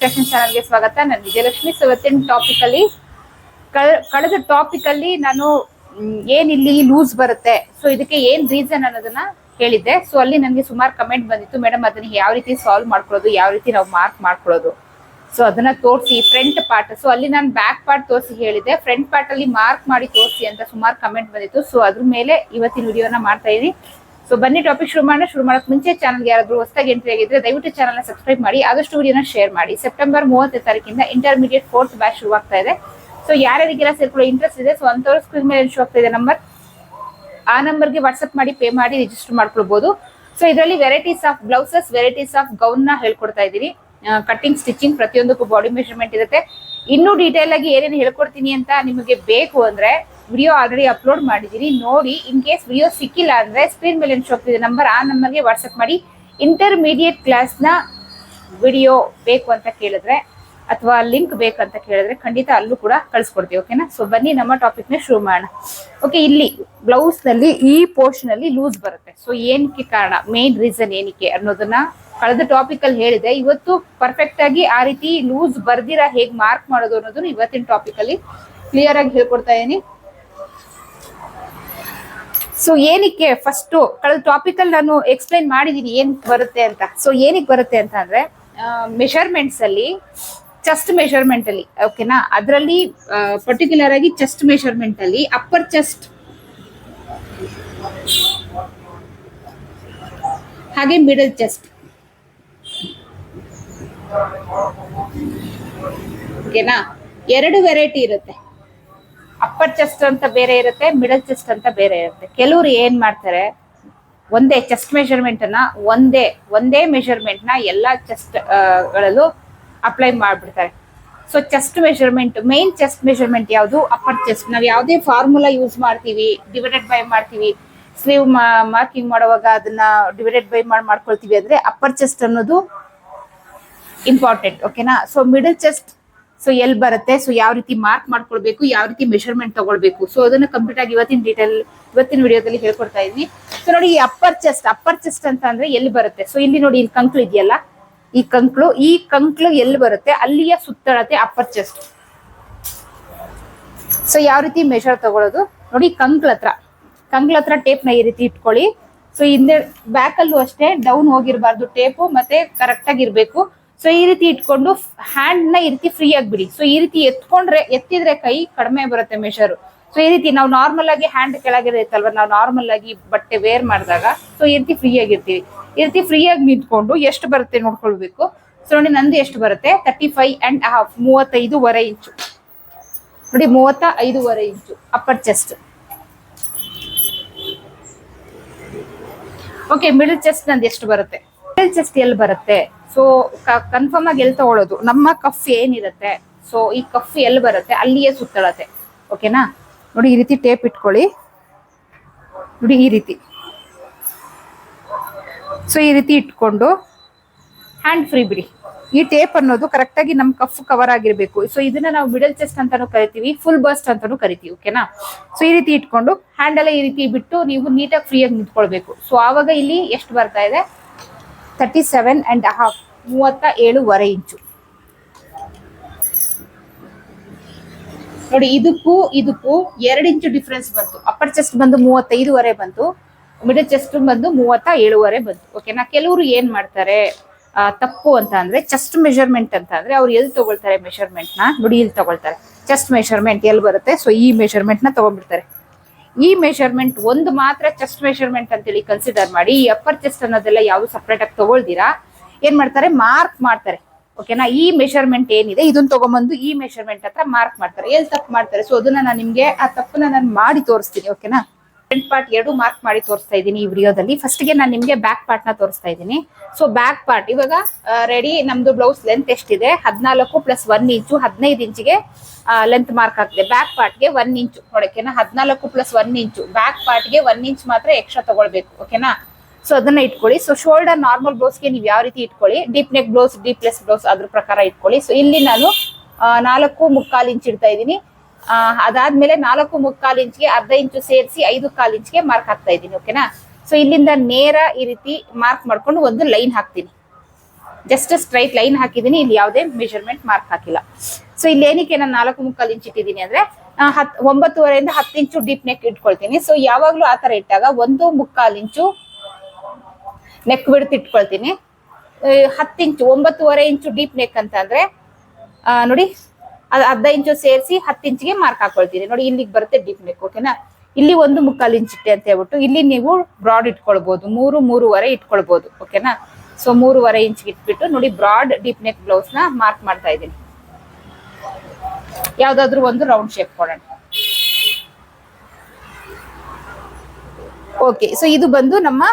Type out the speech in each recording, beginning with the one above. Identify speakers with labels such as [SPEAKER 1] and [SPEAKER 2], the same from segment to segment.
[SPEAKER 1] Fashion ಚಾನಲ್ಗೆ ಸ್ವಾಗತ. ನಾನು ವಿಜಯಲಕ್ಷ್ಮಿ. ಸೊ ಇವತ್ತಿನ ಟಾಪಿಕ್ ಅಲ್ಲಿ ಕಳ್- ಕಳೆದ ಟಾಪಿಕ್ ಅಲ್ಲಿ ನಾನು ಏನ್ ಇಲ್ಲಿ ಲೂಸ್ ಬರುತ್ತೆ. ಸೊ ಇದಕ್ಕೆ ಏನ್ ರೀಸನ್ ಅನ್ನೋದನ್ನ ಹೇಳಿದ್ದೆ. ಸೊ ಅಲ್ಲಿ ನನಗೆ ಸುಮಾರು ಕಮೆಂಟ್ ಬಂದಿತ್ತು. ಮೇಡಮ್, ಅದನ್ನ ಯಾವ ರೀತಿ ಸಾಲ್ವ್ ಮಾಡ್ಕೊಳ್ಳೋದು? ಯಾವ ರೀತಿ ನಾವು ಮಾರ್ಕ್ ಮಾಡ್ಕೊಳ್ಳೋದು? ಸೊ ಅದನ್ನ ತೋರಿಸಿ ಫ್ರಂಟ್ ಪಾರ್ಟ್ ಸೊ ಅಲ್ಲಿ ನಾನು ಬ್ಯಾಕ್ ಪಾರ್ಟ್ ತೋರಿಸಿ ಹೇಳಿದೆ ಫ್ರಂಟ್ ಪಾರ್ಟ್ ಅಲ್ಲಿ ಮಾರ್ಕ್ ಮಾಡಿ ತೋರಿಸಿ ಅಂತ ಸುಮಾರು ಕಮೆಂಟ್ ಬಂದಿತ್ತು. ಸೊ ಅದ್ರ ಮೇಲೆ ಇವತ್ತಿನ ವಿಡಿಯೋನ ಮಾಡ್ತಾ ಇದೀನಿ. ಸೊ ಬನ್ನಿ ಟಾಪಿಕ್ ಶುರು ಮಾಡೋಣ. ಶುರು ಮಾಡಕ್ ಮುಂಚೆ ಚಾನಲ್ಗೆ ಯಾರಾದರೂ ಹೊಸದಾಗಿ ಎಂಟ್ರಿ ಆಗಿದ್ರೆ ದಯವಿಟ್ಟು ಚಾನಲ್ನ ಸಬ್ಸ್ಕ್ರೈಬ್ ಮಾಡಿ, ಆದಷ್ಟು ವಿಡಿಯೋನ ಶೇರ್ ಮಾಡಿ. ಸೆಪ್ಟೆಂಬರ್ ಮೂವತ್ತನೇ ತಾರೀಕಿಂದ ಇಂಟರ್ಮೀಡಿಯೇಟ್ ಫೋರ್ತ್ ಬ್ಯಾಚ್ ಶುರುವಾಗ್ತಾ ಇದೆ. ಸೊ ಯಾರ್ಯಾರಿಗೆಲ್ಲ ಸೇರ್ಕೊಳ್ಳೋ ಇಂಟ್ರೆಸ್ಟ್ ಇದೆ? ಸೊ ಅಂತವ್ರ ಸ್ಕ್ರೀನ್ ಮೇಲೆ ಶೋ ಆಗ್ತಾ ಇದೆ ನಂಬರ್ ಆ ನಂಬರ್ಗೆ ವಾಟ್ಸಪ್ ಮಾಡಿ ಪೇ ಮಾಡಿ ರಿಜಿಸ್ಟರ್ ಮಾಡ್ಕೊಳ್ಬೋದು. ಸೊ ಇದರಲ್ಲಿ varieties of blouses varieties of ಗೌನ್ನ ಹೇಳ್ಕೊಡ್ತಾ ಇದ್ದೀನಿ. ಕಟ್ಟಿಂಗ್ ಸ್ಟಿಚಿಂಗ್ ಪ್ರತಿಯೊಂದಕ್ಕೂ ಬಾಡಿ ಮೆಷರ್ಮೆಂಟ್ ಇರುತ್ತೆ. ಇನ್ನೂ ಡೀಟೇಲ್ ಆಗಿ ಏನೇನು ಹೇಳ್ಕೊಡ್ತೀನಿ ಅಂತ ನಿಮಗೆ ಬೇಕು ಅಂದ್ರೆ ವಿಡಿಯೋ ಆಲ್ರೆಡಿ ಅಪ್ಲೋಡ್ ಮಾಡಿದ್ದೀನಿ ನೋಡಿ ಇನ್ ಕೇಸ್ ವಿಡಿಯೋ ಸಿಕ್ಕಿಲ್ಲ ಅಂದ್ರೆ ಸ್ಕ್ರೀನ್ ಮೇಲೆ ಶೋಪ್ತಿದೆ ನಂಬರ್ ಆ ನಂಬರ್ಗೆ ವಾಟ್ಸಪ್ ಮಾಡಿ. ಇಂಟರ್ಮೀಡಿಯೇಟ್ ಕ್ಲಾಸ್ನ ವಿಡಿಯೋ ಬೇಕು ಅಂತ ಕೇಳಿದ್ರೆ ಅಥವಾ ಲಿಂಕ್ ಬೇಕಂತ ಕೇಳಿದ್ರೆ ಖಂಡಿತ ಅಲ್ಲೂ ಕೂಡ ಕಳಿಸ್ಕೊಡ್ತೀವಿ ಓಕೆನಾ ಸೊ ಬನ್ನಿ, ನಮ್ಮ ಟಾಪಿಕ್ನ ಶುರು ಮಾಡೋಣ. ಓಕೆ ಇಲ್ಲಿ ಬ್ಲೌಸ್ನಲ್ಲಿ ಈ ಪೋರ್ಷನ್ ಅಲ್ಲಿ ಲೂಸ್ ಬರುತ್ತೆ. ಸೊ ಏನಕ್ಕೆ ಕಾರಣ? ಮೇನ್ ರೀಸನ್ ಏನಕ್ಕೆ ಅನ್ನೋದನ್ನ ಕಳೆದ ಟಾಪಿಕಲ್ಲಿ ಹೇಳಿದೆ. ಇವತ್ತು ಪರ್ಫೆಕ್ಟ್ ಆಗಿ ಆ ರೀತಿ ಲೂಸ್ ಬರ್ದಿರ, ಹೇಗೆ ಮಾರ್ಕ್ ಮಾಡೋದು ಅನ್ನೋದನ್ನು ಇವತ್ತಿನ ಟಾಪಿಕಲ್ಲಿ ಕ್ಲಿಯರ್ ಆಗಿ ಹೇಳ್ಕೊಡ್ತಾ ಇದೀನಿ. ಸೊ ಏನಕ್ಕೆ ಫಸ್ಟ್ ಕಳೆದ ಟಾಪಿಕ್ ಅಲ್ಲಿ ನಾನು ಎಕ್ಸ್ಪ್ಲೈನ್ ಮಾಡಿದೀನಿ ಏನ್ ಬರುತ್ತೆ ಅಂತ. ಸೊ ಏನಕ್ಕೆ ಬರುತ್ತೆ ಅಂತ ಅಂದ್ರೆ ಮೆಷರ್ಮೆಂಟ್ಸ್ ಅಲ್ಲಿ ಚೆಸ್ಟ್ ಮೆಷರ್ಮೆಂಟ್ ಅಲ್ಲಿ ಓಕೆನಾ ಅದರಲ್ಲಿ ಪರ್ಟಿಕ್ಯುಲರ್ ಆಗಿ ಚೆಸ್ಟ್ ಮೆಷರ್ಮೆಂಟ್ ಅಲ್ಲಿ ಅಪ್ಪರ್ ಚೆಸ್ಟ್ ಹಾಗೆ ಮಿಡಲ್ ಚೆಸ್ಟ್ ಓಕೆನಾ ಎರಡು ವೆರೈಟಿ ಇರುತ್ತೆ. ಅಪ್ಪರ್ ಚೆಸ್ಟ್ ಅಂತ ಬೇರೆ ಇರುತ್ತೆ ಮಿಡಲ್ ಚೆಸ್ಟ್ ಅಂತ ಬೇರೆ ಇರುತ್ತೆ. ಕೆಲವರು ಏನ್ ಮಾಡ್ತಾರೆ, ಒಂದೇ ಚೆಸ್ಟ್ ಮೆಷರ್ಮೆಂಟ್ ಅನ್ನ ಒಂದೇ ಒಂದೇ ಮೆಷರ್ಮೆಂಟ್ನ ಎಲ್ಲಾ ಚೆಸ್ಟ್ ಗಳಲ್ಲೂ ಅಪ್ಲೈ ಮಾಡ್ಬಿಡ್ತಾರೆ. So chest measurement main chest measurement ಯಾವುದು? ಅಪ್ಪರ್ ಚೆಸ್ಟ್ ನಾವು ಯಾವುದೇ ಫಾರ್ಮುಲಾ ಯೂಸ್ ಮಾಡ್ತೀವಿ ಡಿವೈಡೆಡ್ ಬೈ ಮಾಡ್ತೀವಿ. ಸ್ಲೀವ್ ಮಾರ್ಕಿಂಗ್ ಮಾಡುವಾಗ ಅದನ್ನ ಡಿವೈಡೆಡ್ ಬೈ ಮಾಡಿ, ಮಾಡ್ಕೊಳ್ತೀವಿ ಅಂದ್ರೆ ಅಪ್ಪರ್ ಚೆಸ್ಟ್ ಅನ್ನೋದು ಇಂಪಾರ್ಟೆಂಟ್ ಓಕೆನಾ ಸೊ ಮಿಡಲ್ ಚೆಸ್ಟ್ ಸೊ ಎಲ್ಲಿ ಬರುತ್ತೆ? ಸೊ ಯಾವ ರೀತಿ ಮಾರ್ಕ್ ಮಾಡ್ಕೊಳ್ಬೇಕು? ಯಾವ ರೀತಿ ಮೆಷರ್ಮೆಂಟ್ ತಗೊಳ್ಬೇಕು? ಸೊ ಅದನ್ನ ಕಂಪ್ಲೀಟ್ ಆಗಿ ಇವತ್ತಿನ ಡೀಟೇಲ್ ಇವತ್ತಿನ ವಿಡಿಯೋದಲ್ಲಿ ಹೇಳ್ಕೊಡ್ತಾ ಇದ್ವಿ. ಸೊ ನೋಡಿ ಈ ಅಪ್ಪರ್ ಚೆಸ್ಟ್ ಅಪ್ಪರ್ ಚೆಸ್ಟ್ ಅಂತ ಅಂದ್ರೆ ಎಲ್ಲಿ ಬರುತ್ತೆ? ಸೊ ಇಲ್ಲಿ ನೋಡಿ ಇಲ್ಲಿ ಕಂಕ್ಳು ಇದೆಯಲ್ಲ? ಈ ಕಂಕ್ಳು ಈ ಕಂಕ್ಳು ಎಲ್ಲಿ ಬರುತ್ತೆ? ಅಲ್ಲಿಯ ಸುತ್ತಳತೆ ಅಪ್ಪರ್ ಚೆಸ್ಟ್ ಸೊ ಯಾವ ರೀತಿ ಮೆಷರ್ ತಗೊಳ್ಳೋದು? ನೋಡಿ ಕಂಕ್ಳ ಹತ್ರ. ಕಂಕ್ಳ ಹತ್ರ ಟೇಪ್ನ ಈ ರೀತಿ ಇಟ್ಕೊಳ್ಳಿ. ಸೊ ಹಿಂದೆ ಬ್ಯಾಕ್ ಅಲ್ಲೂ ಅಷ್ಟೇ ಡೌನ್ ಹೋಗಿರಬಾರ್ದು. ಟೇಪು ಮತ್ತೆ ಕರೆಕ್ಟಾಗಿ ಆಗಿರ್ಬೇಕು ಸೊ ಈ ರೀತಿ ಇಟ್ಕೊಂಡು ಹ್ಯಾಂಡ್ನ ಈ ರೀತಿ ಫ್ರೀ ಆಗಿ ಬಿಡಿ ಸೊ ಈ ರೀತಿ ಎತ್ಕೊಂಡ್ರೆ, ಎತ್ತಿದ್ರೆ ಕೈ ಕಡಿಮೆ ಬರುತ್ತೆ ಮೆಷರು ಸೊ ಈ ರೀತಿ ನಾವು ನಾರ್ಮಲ್ ಆಗಿ ಹ್ಯಾಂಡ್ ಕೆಳಗಿರುತ್ತಲ್ವ ನಾವು ನಾರ್ಮಲ್ ಆಗಿ ಬಟ್ಟೆ ವೇರ್ ಮಾಡಿದಾಗ ಸೊ ಈ ರೀತಿ ಫ್ರೀ ಆಗಿರ್ತೀವಿ. ಈ ರೀತಿ ಫ್ರೀ ಆಗಿ ನಿಂತ್ಕೊಂಡು ಎಷ್ಟು ಬರುತ್ತೆ ನೋಡ್ಕೊಳ್ಬೇಕು. ಸೊ ನೋಡಿ, ನಂದು ಎಷ್ಟು ಬರುತ್ತೆ? ತರ್ಟಿ ಫೈವ್ ಅಂಡ್ ಹಾಫ್ ಮೂವತ್ತೈದುವರೆ ಇಂಚು ನೋಡಿ ಮೂವತ್ತ ಐದೂವರೆ inch upper chest okay middle chest ನಂದು ಎಷ್ಟು ಬರುತ್ತೆ? ಮಿಡಲ್ ಚೆಸ್ಟ್ ಎಲ್ಲಿ ಬರುತ್ತೆ? ಸೊ ಕನ್ಫರ್ಮ್ ಆಗಿ ಎಲ್ಲಿ ತಗೊಳ್ಳೋದು ನಮ್ಮ ಕಫ್ ಏನಿರುತ್ತೆ? ಸೊ ಈ ಕಫ್ ಎಲ್ಲಿ ಬರುತ್ತೆ? ಅಲ್ಲಿಯೇ ಸುತ್ತಳತೆ ಓಕೆನಾ ನೋಡಿ, ಈ ರೀತಿ ಟೇಪ್ ಇಟ್ಕೊಳ್ಳಿ. ನೋಡಿ, ಈ ರೀತಿ. ಸೊ ಈ ರೀತಿ ಇಟ್ಕೊಂಡು ಹ್ಯಾಂಡ್ ಫ್ರೀ ಬಿಡಿ. ಈ ಟೇಪ್ ಅನ್ನೋದು ಕರೆಕ್ಟಾಗಿ ನಮ್ಮ ನಮ್ ಕಫ್ ಕವರ್ ಆಗಿರ್ಬೇಕು. ಸೊ ಇದನ್ನ ನಾವು ಮಿಡಲ್ ಚೆಸ್ಟ್ ಅಂತಾನು ಕರಿತೀವಿ ಫುಲ್ ಬರ್ಸ್ಟ್ ಅಂತಾನು ಕರಿತೀವಿ ಓಕೆನಾ ಸೊ ಈ ರೀತಿ ಇಟ್ಕೊಂಡು ಹ್ಯಾಂಡ್ ಎಲ್ಲ ಈ ರೀತಿ ಬಿಟ್ಟು ನೀವು ನೀಟಾಗಿ ಫ್ರೀ ಆಗಿ ನಿಂತ್ಕೊಳ್ಬೇಕು. ಸೊ ಆವಾಗ ಇಲ್ಲಿ ಎಷ್ಟು ಬರ್ತಾ ಇದೆ? ತರ್ಟಿ ಸೆವೆನ್ ಅಂಡ್ ಹಾಫ್ ಮೂವತ್ತ ಏಳುವರೆ ಇಂಚು. ನೋಡಿ, ಇದಕ್ಕೂ ಇದಕ್ಕೂ ಎರಡು ಇಂಚು ಡಿಫ್ರೆನ್ಸ್ ಬಂತು. ಅಪ್ಪರ್ ಚೆಸ್ಟ್ ಬಂದು ಮೂವತ್ತೈದುವರೆ ಬಂತು. ಮಿಡಲ್ ಚೆಸ್ಟ್ ಬಂದು ಮೂವತ್ತ ಏಳುವರೆ ಬಂತು. ಓಕೆನಾ ಕೆಲವರು ಏನ್ ಮಾಡ್ತಾರೆ? ತಪ್ಪು ಅಂತ ಅಂದ್ರೆ ಚೆಸ್ಟ್ ಮೆಷರ್ಮೆಂಟ್ ಅಂತ ಅಂದ್ರೆ ಅವ್ರು ಎಲ್ಲಿ ತಗೊಳ್ತಾರೆ ಮೆಷರ್ಮೆಂಟ್ನ? ನೋಡಿ, ಇಲ್ಲಿ ತಗೊಳ್ತಾರೆ. ಚೆಸ್ಟ್ ಮೆಷರ್ಮೆಂಟ್ ಎಲ್ಲಿ ಬರುತ್ತೆ? ಸೊ ಈ ಮೆಷರ್ಮೆಂಟ್ನ ತಗೊಂಡ್ಬಿಡ್ತಾರೆ. ಈ ಮೆಷರ್ಮೆಂಟ್ ಒಂದು ಮಾತ್ರ ಚೆಸ್ಟ್ ಮೆಷರ್ಮೆಂಟ್ ಅಂತೇಳಿ ಕನ್ಸಿಡರ್ ಮಾಡಿ, ಈ ಅಪ್ಪರ್ ಚೆಸ್ಟ್ ಅನ್ನೋದೆಲ್ಲ ಯಾವ ಸಪ್ರೇಟ್ ಆಗಿ ತಗೊಳ್ದಿರಾ? ಏನ್ ಮಾಡ್ತಾರೆ? ಮಾರ್ಕ್ ಮಾಡ್ತಾರೆ. ಓಕೆನಾ ಈ ಮೆಷರ್ಮೆಂಟ್ ಏನಿದೆ? ಇದನ್ನ ತಗೊಂಬಂದು ಈ ಮೆಷರ್ಮೆಂಟ್ ಹತ್ರ ಮಾರ್ಕ್ ಮಾಡ್ತಾರೆ. ಎಲ್ಲಿ ತಪ್ಪು ಮಾಡ್ತಾರೆ? ಸೊ ಅದನ್ನ ನಾನು ನಿಮ್ಗೆ ಆ ತಪ್ಪನ್ನ ನಾನು ಮಾಡಿ ತೋರಿಸ್ತೀನಿ ಓಕೆನಾ ಫ್ರಂಟ್ ಪಾರ್ಟ್ ಎರಡು ಮಾರ್ಕ್ ಮಾಡಿ ತೋರಿಸ್ತಾ ಇದ್ದೀನಿ ಈ ವಿಡಿಯೋದಲ್ಲಿ ಫಸ್ಟ್ಗೆ ನಾನು ನಿಮಗೆ ಬ್ಯಾಕ್ ಪಾರ್ಟ್ನ ತೋರಿಸ್ತಾ ಇದ್ದೀನಿ. ಸೊ ಬ್ಯಾಕ್ ಪಾರ್ಟ್ ಇವಾಗ ರೆಡಿ ನಮ್ದು ಬ್ಲೌಸ್ ಲೆಂತ್ ಎಷ್ಟಿದೆ? ಹದಿನಾಲ್ಕು ಪ್ಲಸ್ ಒನ್ ಇಂಚು ಹದಿನೈದು ಇಂಚಿಗೆ ಲೆಂತ್ ಮಾರ್ಕ್ ಆಗ್ತಿದೆ. ಬ್ಯಾಕ್ ಪಾರ್ಟ್ಗೆ ಒನ್ ಇಂಚು ನೋಡೋಕೆನಾ ಹದಿನಾಲ್ಕು ಪ್ಲಸ್ ಒನ್ ಇಂಚು ಬ್ಯಾಕ್ ಪಾರ್ಟ್ಗೆ ಒನ್ ಇಂಚ್ ಮಾತ್ರ ಎಕ್ಸ್ಟ್ರಾ ತಗೊಳ್ಬೇಕು ಓಕೆನಾ ಸೊ ಅದನ್ನ ಇಟ್ಕೊಳ್ಳಿ. ಸೊ ಶೋಲ್ಡರ್ ನಾರ್ಮಲ್ ಬ್ಲೌಸ್ಗೆ ನೀವು ಯಾವ ರೀತಿ ಇಟ್ಕೊಳ್ಳಿ? Deep neck blouse deep less blouse ಅದ್ರ ಪ್ರಕಾರ ಇಟ್ಕೊಳ್ಳಿ. ಸೊ ಇಲ್ಲಿ ನಾನು ನಾಲ್ಕು ಮುಕ್ಕಾಲು ಇಂಚ್ ಇಡ್ತಾ ಇದ್ದೀನಿ. ಅದಾದ್ಮೇಲೆ ನಾಲ್ಕು ಮುಕ್ಕಾಲು ಇಂಚ್ಗೆ ಅರ್ಧ ಇಂಚು ಸೇರಿಸಿ ಐದು ಕಾಲು ಇಂಚ್ಗೆ ಮಾರ್ಕ್ ಹಾಕ್ತಾ ಇದ್ದೀನಿ ಓಕೆನಾ ಸೊ ಇಲ್ಲಿಂದ ನೇರ ಈ ರೀತಿ ಮಾರ್ಕ್ ಮಾಡ್ಕೊಂಡು ಒಂದು ಲೈನ್ ಹಾಕ್ತೀನಿ. ಜಸ್ಟ್ ಸ್ಟ್ರೈಟ್ ಲೈನ್ ಹಾಕಿದೀನಿ ಇಲ್ಲಿ ಯಾವುದೇ ಮೆಜರ್ಮೆಂಟ್ ಮಾರ್ಕ್ ಹಾಕಿಲ್ಲ. ಸೊ ಇಲ್ಲಿ ಏನಕ್ಕೆ ನಾನು ನಾಲ್ಕು ಮುಕ್ಕಾಲು ಇಂಚ್ ಇಟ್ಟಿದ್ದೀನಿ ಅಂದ್ರೆ ಹತ್ ಒಂಬತ್ತುವರೆಯಿಂದ ಹತ್ತು ಇಂಚು ಡೀಪ್ ನೆಕ್ ಇಟ್ಕೊಳ್ತೀನಿ. ಸೊ ಯಾವಾಗ್ಲೂ ಆ ತರ ಇಟ್ಟಾಗ ಒಂದು ಮುಕ್ಕಾಲು ಇಂಚು ನೆಕ್ ಬಿಡ್ತು ಇಟ್ಕೊಳ್ತೀನಿ. ಹತ್ತು ಇಂಚು ಒಂಬತ್ತುವರೆ ಇಂಚು ಡೀಪ್ ನೆಕ್ ಅಂತ ಅಂದ್ರೆ ಆ, ನೋಡಿ ಅದು ಅರ್ಧ ಇಂಚು ಸೇರಿಸಿ ಹತ್ತು ಇಂಚಿಗೆ ಮಾರ್ಕ್ ಹಾಕೊಳ್ತೀನಿ. ನೋಡಿ, ಇಲ್ಲಿಗೆ ಬರುತ್ತೆ ಡೀಪ್ ನೆಕ್ ಓಕೆನಾ ಇಲ್ಲಿ ಒಂದು ಮುಕ್ಕಾಲು ಇಂಚಿಟ್ಟೆ ಅಂತ ಹೇಳ್ಬಿಟ್ಟು, ಇಲ್ಲಿ ನೀವು ಬ್ರಾಡ್ ಇಟ್ಕೊಳ್ಬಹುದು ಮೂರು, ಮೂರುವರೆ ಇಟ್ಕೊಳ್ಬಹುದು ಓಕೆನಾ ಸೊ ಮೂರುವರೆ ಇಂಚ್ಗೆ ಇಟ್ಬಿಟ್ಟು, ನೋಡಿ ಬ್ರಾಡ್ ಡೀಪ್ ನೆಕ್ ಬ್ಲೌಸ್ನ ಮಾರ್ಕ್ ಮಾಡ್ತಾ ಇದ್ದೀನಿ. ಯಾವ್ದಾದ್ರು ಒಂದು ರೌಂಡ್ ಶೇಪ್ ಕೊಡೋಣ. ಓಕೆ ಸೊ ಇದು ಬಂದು ನಮ್ಮ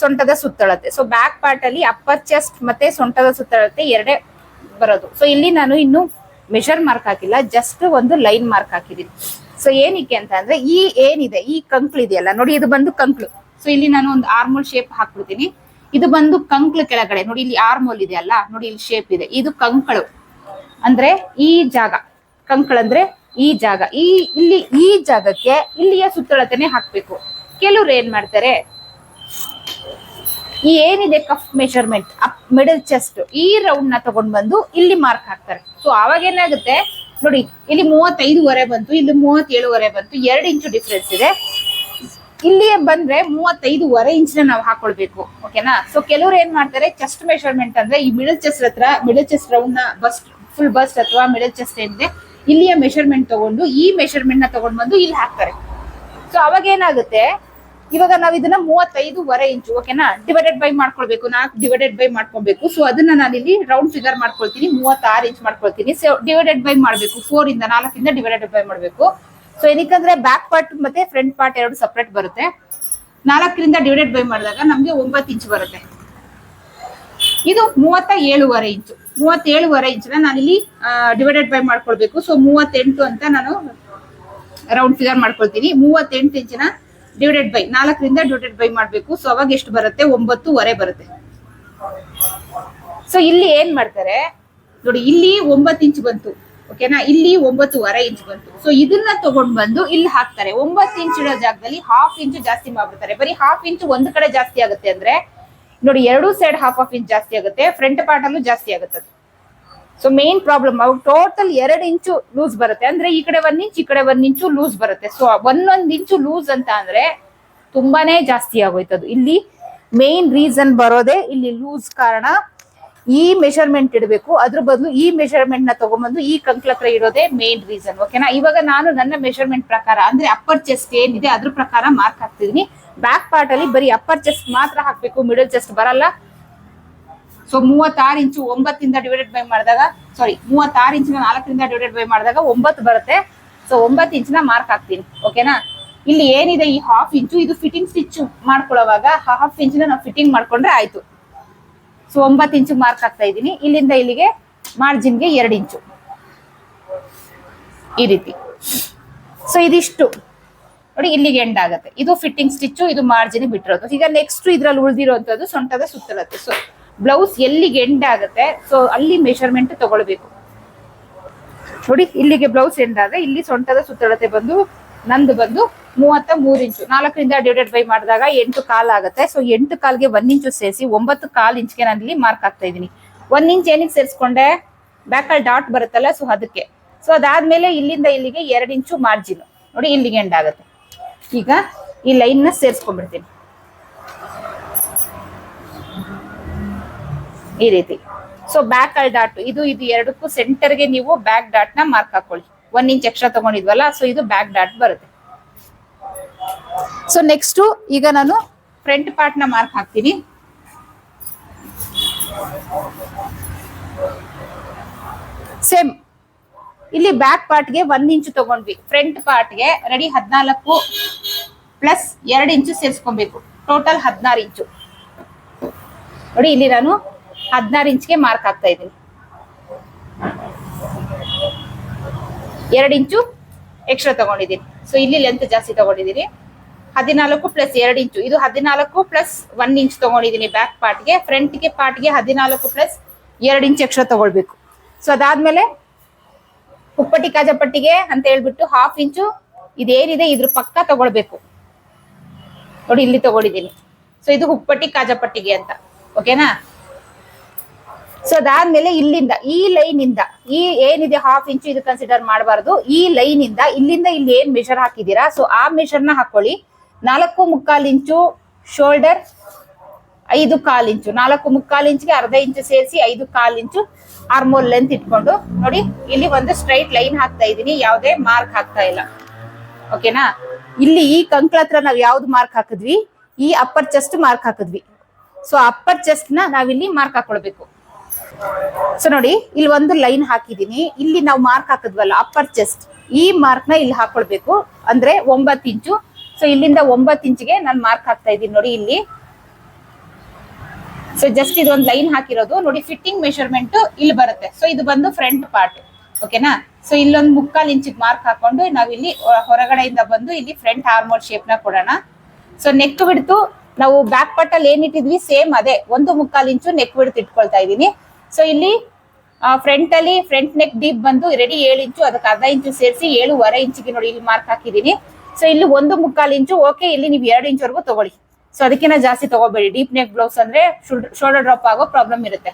[SPEAKER 1] ಸೊಂಟದ ಸುತ್ತಳತೆ. ಸೊ ಬ್ಯಾಕ್ ಪಾರ್ಟ್ ಅಲ್ಲಿ ಅಪ್ಪರ್ ಚೆಸ್ಟ್ ಮತ್ತೆ ಸೊಂಟದ ಸುತ್ತಳತೆ ಎರಡೇ ಬರೋದು. ಸೊ ಇಲ್ಲಿ ನಾನು ಇನ್ನು ಮೆಷರ್ ಮಾರ್ಕ್ ಹಾಕಿಲ್ಲ ಜಸ್ಟ್ ಒಂದು ಲೈನ್ ಮಾರ್ಕ್ ಹಾಕಿದೀನಿ. ಸೊ ಏನಕ್ಕೆ ಅಂತ ಅಂದ್ರೆ, ಈ ಏನಿದೆ, ಈ ಕಂಕ್ಳು ಇದೆಯಲ್ಲ, ನೋಡಿ, ಇದು ಬಂದು ಕಂಕ್ಳು. ಸೊ ಇಲ್ಲಿ ನಾನು ಒಂದು ಆರ್ಮೋಲ್ ಶೇಪ್ ಹಾಕ್ಬಿಡ್ತೀನಿ. ಇದು ಬಂದು ಕಂಕ್ಳು ಕೆಳಗಡೆ, ನೋಡಿ, ಇಲ್ಲಿ ಆರ್ಮೋಲ್ ಇದೆ ಅಲ್ಲ, ನೋಡಿ, ಇಲ್ಲಿ ಶೇಪ್ ಇದೆ. ಇದು ಕಂಕಳು. ಅಂದ್ರೆ, ಈ ಜಾಗ, ಕಂಕ್ಳು ಅಂದ್ರೆ ಈ ಜಾಗ. ಈ, ಇಲ್ಲಿ ಈ ಜಾಗಕ್ಕೆ ಇಲ್ಲಿಯ ಸುತ್ತಳತೆನೆ ಹಾಕ್ಬೇಕು. ಕೆಲವ್ರು ಏನ್ ಮಾಡ್ತಾರೆ ಈ ಏನಿದೆ cuff measurement up middle chest ಈ ರೌಂಡ್ನ ತಗೊಂಡ್ ಬಂದು ಇಲ್ಲಿ ಮಾರ್ಕ್ ಹಾಕ್ತಾರೆ. ಸೊ ಅವಾಗ ಏನಾಗುತ್ತೆ? ನೋಡಿ, ಇಲ್ಲಿ ಮೂವತ್ತೈದುವರೆ ಬಂತು, ಇಲ್ಲಿ ಮೂವತ್ತೇಳುವರೆ ಬಂತು, ಎರಡು ಇಂಚು ಡಿಫ್ರೆನ್ಸ್ ಇದೆ. ಇಲ್ಲಿ ಬಂದ್ರೆ ಮೂವತ್ತೈದುವರೆ ಇಂಚ್ನ ನಾವು ಹಾಕೊಳ್ಬೇಕು ಓಕೆನಾ ಸೊ ಕೆಲವರು ಏನ್ ಮಾಡ್ತಾರೆ? ಚೆಸ್ಟ್ ಮೆಷರ್ಮೆಂಟ್ ಅಂದ್ರೆ ಈ ಮಿಡಲ್ ಚೆಸ್ಟ್ ಹತ್ರ ಮಿಡಲ್ ಚೆಸ್ಟ್ ರೌಂಡ್ನ ಬಸ್ಟ್ ಫುಲ್ ಬಸ್ಟ್ ಅಥವಾ ಮಿಡಲ್ ಚೆಸ್ಟ್ ಏನಿದೆ, ಇಲ್ಲಿಯ ಮೆಷರ್ಮೆಂಟ್ ತಗೊಂಡು ಈ ಮೆಷರ್ಮೆಂಟ್ನ ತಗೊಂಡ್ ಬಂದು ಇಲ್ಲಿ ಹಾಕ್ತಾರೆ. ಸೊ ಅವಾಗ ಏನಾಗುತ್ತೆ? ಇವಾಗ ನಾವ್ ಇದನ್ನ ಮೂವತ್ತೈದುವರೆ ಇಂಚು ಓಕೆನಾ ಡಿವೈಡೆಡ್ ಬೈ ಮಾಡ್ಕೊಳ್ಬೇಕು ನಾಲ್ಕು ಡಿವೈಡೆಡ್ ಬೈ ಮಾಡ್ಕೊಬೇಕು ಸೊ ಅದನ್ನ ನಾನು ಇಲ್ಲಿ ರೌಂಡ್ ಫಿಗರ್ ಮಾಡ್ಕೊಳ್ತೀನಿ, ಮೂವತ್ತಾರು ಇಂಚ್ ಮಾಡ್ಕೊಳ್ತೀನಿ. ಸೊ ಡಿವೈಡೆಡ್ ಬೈ ಮಾಡ್ಬೇಕು ಫೋರ್ ಇಂದ ನಾಲ್ಕಿಂದ ಡಿವೈಡೆಡ್ ಬೈ ಮಾಡ್ಬೇಕು. ಸೊ ಏನಕ್ಕಂದ್ರೆ ಬ್ಯಾಕ್ ಪಾರ್ಟ್ ಮತ್ತೆ ಫ್ರಂಟ್ ಪಾರ್ಟ್ ಎರಡು ಸಪ್ರೇಟ್ ಬರುತ್ತೆ. ನಾಲ್ಕರಿಂದ ಡಿವೈಡೆಡ್ ಬೈ ಮಾಡಿದಾಗ ನಮ್ಗೆ ಒಂಬತ್ತು ಇಂಚ್ ಬರುತ್ತೆ. ಇದು ಮೂವತ್ತ ಏಳುವರೆ ಇಂಚು ಮೂವತ್ತೇಳುವರೆ ನಾನು ನಾನಿಲ್ಲಿ ಡಿವೈಡೆಡ್ ಬೈ ಮಾಡ್ಕೊಳ್ಬೇಕು. ಸೊ ಮೂವತ್ತೆಂಟು ಅಂತ ನಾನು ರೌಂಡ್ ಫಿಗರ್ ಮಾಡ್ಕೊಳ್ತೀನಿ. ಮೂವತ್ತೆಂಟು ಇಂಚಿನ ಡಿವೈಡೆಡ್ ಬೈ ನಾಲ್ಕರಿಂದ ಡಿವೈಡೆಡ್ ಬೈ ಮಾಡಬೇಕು. ಸೊ ಅವಾಗ ಎಷ್ಟು ಬರುತ್ತೆ? ಒಂಬತ್ತುವರೆ ಬರುತ್ತೆ. ಸೊ ಇಲ್ಲಿ ಏನ್ ಮಾಡ್ತಾರೆ? ನೋಡಿ, ಇಲ್ಲಿ ಒಂಬತ್ತು ಇಂಚ್ ಬಂತು. ಓಕೆನಾ ಇಲ್ಲಿ ಒಂಬತ್ತುವರೆ ಇಂಚ್ ಬಂತು. ಸೊ ಇದನ್ನ ತಗೊಂಡ್ ಬಂದು ಇಲ್ಲಿ ಹಾಕ್ತಾರೆ. ಒಂಬತ್ತು ಇಂಚ್ ಇಡೋ ಜಾಗದಲ್ಲಿ ಹಾಫ್ ಇಂಚ್ ಜಾಸ್ತಿ ಮಾಡ್ಬಿಡ್ತಾರೆ. ಬರೀ ಹಾಫ್ ಇಂಚ್ ಒಂದ್ ಕಡೆ ಜಾಸ್ತಿ ಆಗುತ್ತೆ ಅಂದ್ರೆ, ನೋಡಿ, ಎರಡು ಸೈಡ್ ಹಾಫ್ ಹಾಫ್ ಇಂಚ್ ಜಾಸ್ತಿ ಆಗುತ್ತೆ. ಫ್ರಂಟ್ ಪಾರ್ಟ್ ಅಲ್ಲೂ ಜಾಸ್ತಿ ಆಗುತ್ತೆ ಅದು. ಸೊ ಮೇನ್ ಪ್ರಾಬ್ಲಮ್ ಅವು ಟೋಟಲ್ ಎರಡು ಇಂಚು ಲೂಸ್ ಬರುತ್ತೆ. ಅಂದ್ರೆ ಈ ಕಡೆ ಒಂದ್ ಇಂಚ್, ಈ ಕಡೆ ಒಂದ್ ಇಂಚು ಲೂಸ್ ಬರುತ್ತೆ. ಸೊ ಒಂದೊಂದ್ ಇಂಚು ಲೂಸ್ ಅಂತ ಅಂದ್ರೆ ತುಂಬಾನೇ ಜಾಸ್ತಿ ಆಗೋಯ್ತದು. ಇಲ್ಲಿ ಮೇನ್ ರೀಸನ್ ಬರೋದೇ ಇಲ್ಲಿ ಲೂಸ್ ಕಾರಣ. ಈ ಮೆಷರ್ಮೆಂಟ್ ಇಡಬೇಕು. ಅದ್ರ ಬದಲು ಈ ಮೆಷರ್ಮೆಂಟ್ನ ತಗೊಂಡ್ಬಂದು ಈ ಕಂಕ್ಲ ಹತ್ರ ಇಡೋದೇ ಮೇನ್ ರೀಸನ್ ಓಕೆನಾ ಇವಾಗ ನಾನು ನನ್ನ ಮೆಷರ್ಮೆಂಟ್ ಪ್ರಕಾರ, ಅಂದ್ರೆ ಅಪ್ಪರ್ ಚೆಸ್ಟ್ ಏನಿದೆ ಅದ್ರ ಪ್ರಕಾರ ಮಾರ್ಕ್ ಹಾಕ್ತಿದೀನಿ. ಬ್ಯಾಕ್ ಪಾರ್ಟ್ ಅಲ್ಲಿ ಬರೀ ಅಪ್ಪರ್ ಚೆಸ್ಟ್ ಮಾತ್ರ ಹಾಕ್ಬೇಕು ಮಿಡಲ್ ಚೆಸ್ಟ್ ಬರಲ್ಲ. ಸೊ ಮೂವತ್ತಾರು ಇಂಚು ಒಂಬತ್ತಿಂದ ಡಿವೈಡೆಡ್ ಬೈ ಮಾಡಿದಾಗ ಸಾರಿ ಮೂವತ್ತಾರು ಇಂಚಿನ ನಾಲ್ಕರಿಂದ ಡಿವೈಡೆಡ್ ಬೈ ಮಾಡಿದಾಗ ಒಂಬತ್ತು ಬರುತ್ತೆ. ಸೊ ಒಂಬತ್ತು ಇಂಚಿನ ಮಾರ್ಕ್ ಹಾಕ್ತೀನಿ. ಓಕೆನಾ ಇಲ್ಲಿ ಏನಿದೆ ಈ ಹಾಫ್ ಇಂಚು? ಇದು ಫಿಟ್ಟಿಂಗ್ ಸ್ಟಿಚ್ ಮಾಡ್ಕೊಳ್ಳೋವಾಗ ಹಾಫ್ ಇಂಚಿನ ನಾವು ಫಿಟ್ಟಿಂಗ್ ಮಾಡ್ಕೊಂಡ್ರೆ ಆಯ್ತು. ಸೊ ಒಂಬತ್ತು ಇಂಚು ಮಾರ್ಕ್ ಹಾಕ್ತಾ ಇದ್ದೀನಿ. ಇಲ್ಲಿಂದ ಇಲ್ಲಿಗೆ ಮಾರ್ಜಿನ್ಗೆ ಎರಡು ಇಂಚು. ಈ ರೀತಿ. ಸೊ ಇದಿಷ್ಟು. ನೋಡಿ, ಇಲ್ಲಿಗೆ ಎಂಡ್ ಆಗುತ್ತೆ. ಇದು ಫಿಟ್ಟಿಂಗ್ ಸ್ಟಿಚ್ಚು ಇದು ಮಾರ್ಜಿನ್ ಬಿಟ್ಟಿರೋದು. ಈಗ ನೆಕ್ಸ್ಟ್ ಇದ್ರಲ್ಲಿ ಉಳಿದಿರುವಂತದ್ದು ಸೊಂಟದ ಸುತ್ತಲತ್ತೆ ಸೊ ಬ್ಲೌಸ್ ಎಲ್ಲಿಗೆ ಎಂಡ್ ಆಗುತ್ತೆ? ಸೊ ಅಲ್ಲಿ ಮೆಷರ್ಮೆಂಟ್ ತಗೊಳ್ಬೇಕು. ನೋಡಿ, ಇಲ್ಲಿಗೆ ಬ್ಲೌಸ್ ಎಂಡ್ ಆದ್ರೆ ಇಲ್ಲಿ ಸೊಂಟದ ಸುತ್ತಳತೆ ಬಂದು, ನಂದು ಬಂದು ಮೂವತ್ತ ಮೂರು ಇಂಚು. ನಾಲ್ಕರಿಂದ ಡಿವೈಡೆಡ್ ಬೈ ಮಾಡಿದಾಗ ಎಂಟು ಕಾಲ್ ಆಗುತ್ತೆ. ಸೊ ಎಂಟು ಕಾಲ್ಗೆ ಒಂದ್ ಇಂಚು ಸೇರಿಸಿ ಒಂಬತ್ತು ಕಾಲ್ ಇಂಚ್ಗೆ ನಾನು ಇಲ್ಲಿ ಮಾರ್ಕ್ ಆಗ್ತಾ ಇದ್ದೀನಿ. ಒಂದ್ ಇಂಚ್ ಏನಕ್ಕೆ ಸೇರಿಸ್ಕೊಂಡೆ? ಬ್ಯಾಕಲ್ಲಿ ಡಾಟ್ ಬರುತ್ತಲ್ಲ ಸೊ ಅದಕ್ಕೆ. ಸೊ ಅದಾದ್ಮೇಲೆ ಇಲ್ಲಿಂದ ಇಲ್ಲಿಗೆ ಎರಡು ಇಂಚು ಮಾರ್ಜಿನ್ ನೋಡಿ, ಇಲ್ಲಿಗೆ ಎಂಡ್ ಆಗುತ್ತೆ. ಈಗ ಈ ಲೈನ್ನ ಸೇರಿಸ್ಕೊಂಡ್ಬಿಡ್ತೀನಿ. ಈ ರೀತಿ. ಸೊ ಬ್ಯಾಕ್ ಅಲ್ಲಿ ಡಾಟ್ ಇದು ಇದು ಎರಡಕ್ಕೂ ಸೆಂಟರ್ಗೆ ನೀವು ಬ್ಯಾಕ್ ಡಾಟ್ನ ಮಾರ್ಕ್ ಹಾಕೊಳ್ಳಿ. ಒನ್ ಇಂಚ್ ಎಕ್ಸ್ಟ್ರಾ ತಗೊಂಡಿದ್ವಲ್ಲ ಸೊ ಇದು ಬ್ಯಾಕ್ ಡಾಟ್ ಬರುತ್ತೆ. ಸೊ ನೆಕ್ಸ್ಟ್ ಈಗ ನಾನು ಫ್ರಂಟ್ ಪಾರ್ಟ್ನ ಮಾರ್ಕ್ ಹಾಕ್ತೀನಿ. ಸೇಮ್ ಇಲ್ಲಿ ಬ್ಯಾಕ್ ಪಾರ್ಟ್ಗೆ ಒಂದ್ ಇಂಚು ತಗೊಂಡ್ವಿ. ಫ್ರಂಟ್ ಪಾರ್ಟ್ಗೆ ರೆಡಿ ಹದಿನಾಲ್ಕು ಪ್ಲಸ್ ಎರಡು ಇಂಚು ಸೇರಿಸ್ಕೊಬೇಕು. ಟೋಟಲ್ ಹದಿನಾರು ಇಂಚು ನೋಡಿ, ಇಲ್ಲಿ ನಾನು ಹದಿನಾರು ಇಂಚ್ಗೆ ಮಾರ್ಕ್ ಹಾಕ್ತಾ ಇದ್ದೀನಿ. ಎರಡು ಇಂಚು ಎಕ್ಸ್ಟ್ರಾ ತಗೊಂಡಿದ್ದೀನಿ. ಸೊ ಇಲ್ಲಿ ಲೆಂತ್ ಜಾಸ್ತಿ ತಗೊಂಡಿದ್ದೀನಿ. ಹದಿನಾಲ್ಕು ಪ್ಲಸ್ ಎರಡು ಇಂಚು. ಇದು ಹದಿನಾಲ್ಕು ಪ್ಲಸ್ ಒನ್ ಇಂಚ್ ತಗೊಂಡಿದ್ದೀನಿ ಬ್ಯಾಕ್ ಪಾರ್ಟ್ಗೆ ಫ್ರಂಟ್ಗೆ ಪಾರ್ಟ್ಗೆ ಹದಿನಾಲ್ಕು ಪ್ಲಸ್ ಎರಡು ಇಂಚ್ ಎಕ್ಸ್ಟ್ರಾ ತಗೊಳ್ಬೇಕು. ಸೊ ಅದಾದ್ಮೇಲೆ ಉಪ್ಪಟ್ಟಿ ಕಾಜಪಟ್ಟಿಗೆ ಅಂತ ಹೇಳ್ಬಿಟ್ಟು ಹಾಫ್ ಇಂಚು ಇದೇನಿದೆ ಇದ್ರ ಪಕ್ಕ ತಗೊಳ್ಬೇಕು. ನೋಡಿ, ಇಲ್ಲಿ ತಗೊಂಡಿದ್ದೀನಿ. ಸೊ ಇದು ಹುಪ್ಪಟ್ಟಿ ಕಾಜಪಟ್ಟಿಗೆ ಅಂತ. ಓಕೆನಾ ಸೊ ಅದಾದ್ಮೇಲೆ ಇಲ್ಲಿಂದ, ಈ ಲೈನ್ ಇಂದ ಈ ಏನಿದೆ ಹಾಫ್ ಇಂಚು ಇದು ಕನ್ಸಿಡರ್ ಮಾಡಬಾರ್ದು. ಈ ಲೈನ್ ಇಂದ ಇಲ್ಲಿಂದ ಇಲ್ಲಿ ಏನ್ ಮೆಷರ್ ಹಾಕಿದೀರಾ ಸೊ ಆ ಮೆಷರ್ನ ಹಾಕೊಳ್ಳಿ. ನಾಲ್ಕು ಮುಕ್ಕಾಲು ಇಂಚು ಶೋಲ್ಡರ್ ಐದು ಕಾಲು ಇಂಚು ನಾಲ್ಕು ಮುಕ್ಕಾಲು ಇಂಚ್ಗೆ ಅರ್ಧ ಇಂಚು ಸೇರಿಸಿ ಐದು ಕಾಲು ಇಂಚು ಆರ್ಮೋಲ್ ಲೆಂತ್ ಇಟ್ಕೊಂಡು, ನೋಡಿ, ಇಲ್ಲಿ ಒಂದು ಸ್ಟ್ರೈಟ್ ಲೈನ್ ಹಾಕ್ತಾ ಇದೀನಿ ಯಾವುದೇ ಮಾರ್ಕ್ ಹಾಕ್ತಾ ಇಲ್ಲ. ಓಕೆನಾ ಇಲ್ಲಿ ಈ ಕಂಕ್ಳ ಹತ್ರ ನಾವ್ ಯಾವ್ದು ಮಾರ್ಕ್ ಹಾಕಿದ್ವಿ? ಈ ಅಪ್ಪರ್ ಚೆಸ್ಟ್ ಮಾರ್ಕ್ ಹಾಕಿದ್ವಿ. ಸೊ ಅಪ್ಪರ್ ಚೆಸ್ಟ್ನ ನಾವಿಲ್ಲಿ ಮಾರ್ಕ್ ಹಾಕೊಳ್ಬೇಕು. ಸೊ ನೋಡಿ, ಇಲ್ಲಿ ಒಂದು ಲೈನ್ ಹಾಕಿದೀನಿ ಇಲ್ಲಿ ನಾವು ಮಾರ್ಕ್ ಹಾಕಿದ್ವಲ್ಲ ಅಪ್ಪರ್ ಚೆಸ್ಟ್ ಈ ಮಾರ್ಕ್ನ ಇಲ್ಲಿ ಹಾಕೊಳ್ಬೇಕು. ಅಂದ್ರೆ ಒಂಬತ್ತು ಇಂಚು. ಸೊ ಇಲ್ಲಿಂದ ಒಂಬತ್ತು ಇಂಚಿಗೆ ನಾನು ಮಾರ್ಕ್ ಹಾಕ್ತಾ ಇದ್ದೀನಿ. ನೋಡಿ ಇಲ್ಲಿ. ಸೊ ಜಸ್ಟ್ ಇದೊಂದು ಲೈನ್ ಹಾಕಿರೋದು. ನೋಡಿ ಫಿಟ್ಟಿಂಗ್ ಮೆಷರ್ಮೆಂಟ್ ಇಲ್ಲಿ ಬರುತ್ತೆ. ಸೊ ಇದು ಬಂದು ಫ್ರಂಟ್ ಪಾರ್ಟ್ ಓಕೆನಾ ಸೊ ಇಲ್ಲೊಂದು ಮುಕ್ಕಾಲ್ ಇಂಚಿಗೆ ಮಾರ್ಕ್ ಹಾಕೊಂಡು ನಾವಿಲ್ಲಿ ಇಲ್ಲಿ ಹೊರಗಡೆಯಿಂದ ಬಂದು ಇಲ್ಲಿ ಫ್ರಂಟ್ ಆರ್ಮೋರ್ ಶೇಪ್ನ ಕೊಡೋಣ. ಸೊ ನೆಕ್ ಬಿಡ್ತು ನಾವು ಬ್ಯಾಕ್ ಪಾರ್ಟ್ ಅಲ್ಲಿ ಏನ್ ಇಟ್ಟಿದ್ವಿ? ಸೇಮ್ ಅದೇ. ಒಂದು ಮುಕ್ಕಾಲ್ ಇಂಚು ನೆಕ್ ಬಿಡ್ತು ಇಟ್ಕೊಳ್ತಾ ಇದೀನಿ ಸೊ ಇಲ್ಲಿ ಫ್ರಂಟ್ ಅಲ್ಲಿ ಫ್ರಂಟ್ ನೆಕ್ ಡೀಪ್ ಬಂದು ರೆಡಿ ಏಳು ಇಂಚು ಅದಕ್ಕೆ ಅರ್ಧ ಇಂಚು ಸೇರಿಸಿ ಏಳುವರೆ ಇಂಚಿಗೆ ನೋಡಿ ಇಲ್ಲಿ ಮಾರ್ಕ್ ಹಾಕಿದೀನಿ ಸೊ ಇಲ್ಲಿ ಒಂದು ಮುಕ್ಕಾಲು ಇಂಚು ಓಕೆ ಇಲ್ಲಿ ನೀವು ಎರಡು ಇಂಚ್ವರೆಗೂ ತಗೊಳ್ಳಿ. ಸೊ ಅದಕ್ಕಿಂತ ಜಾಸ್ತಿ ತಗೋಬೇಡಿ ಡೀಪ್ ನೆಕ್ ಬ್ಲೌಸ್ ಅಂದ್ರೆ ಶೋಲ್ಡರ್ ಡ್ರಾಪ್ ಆಗೋ ಪ್ರಾಬ್ಲಮ್ ಇರುತ್ತೆ.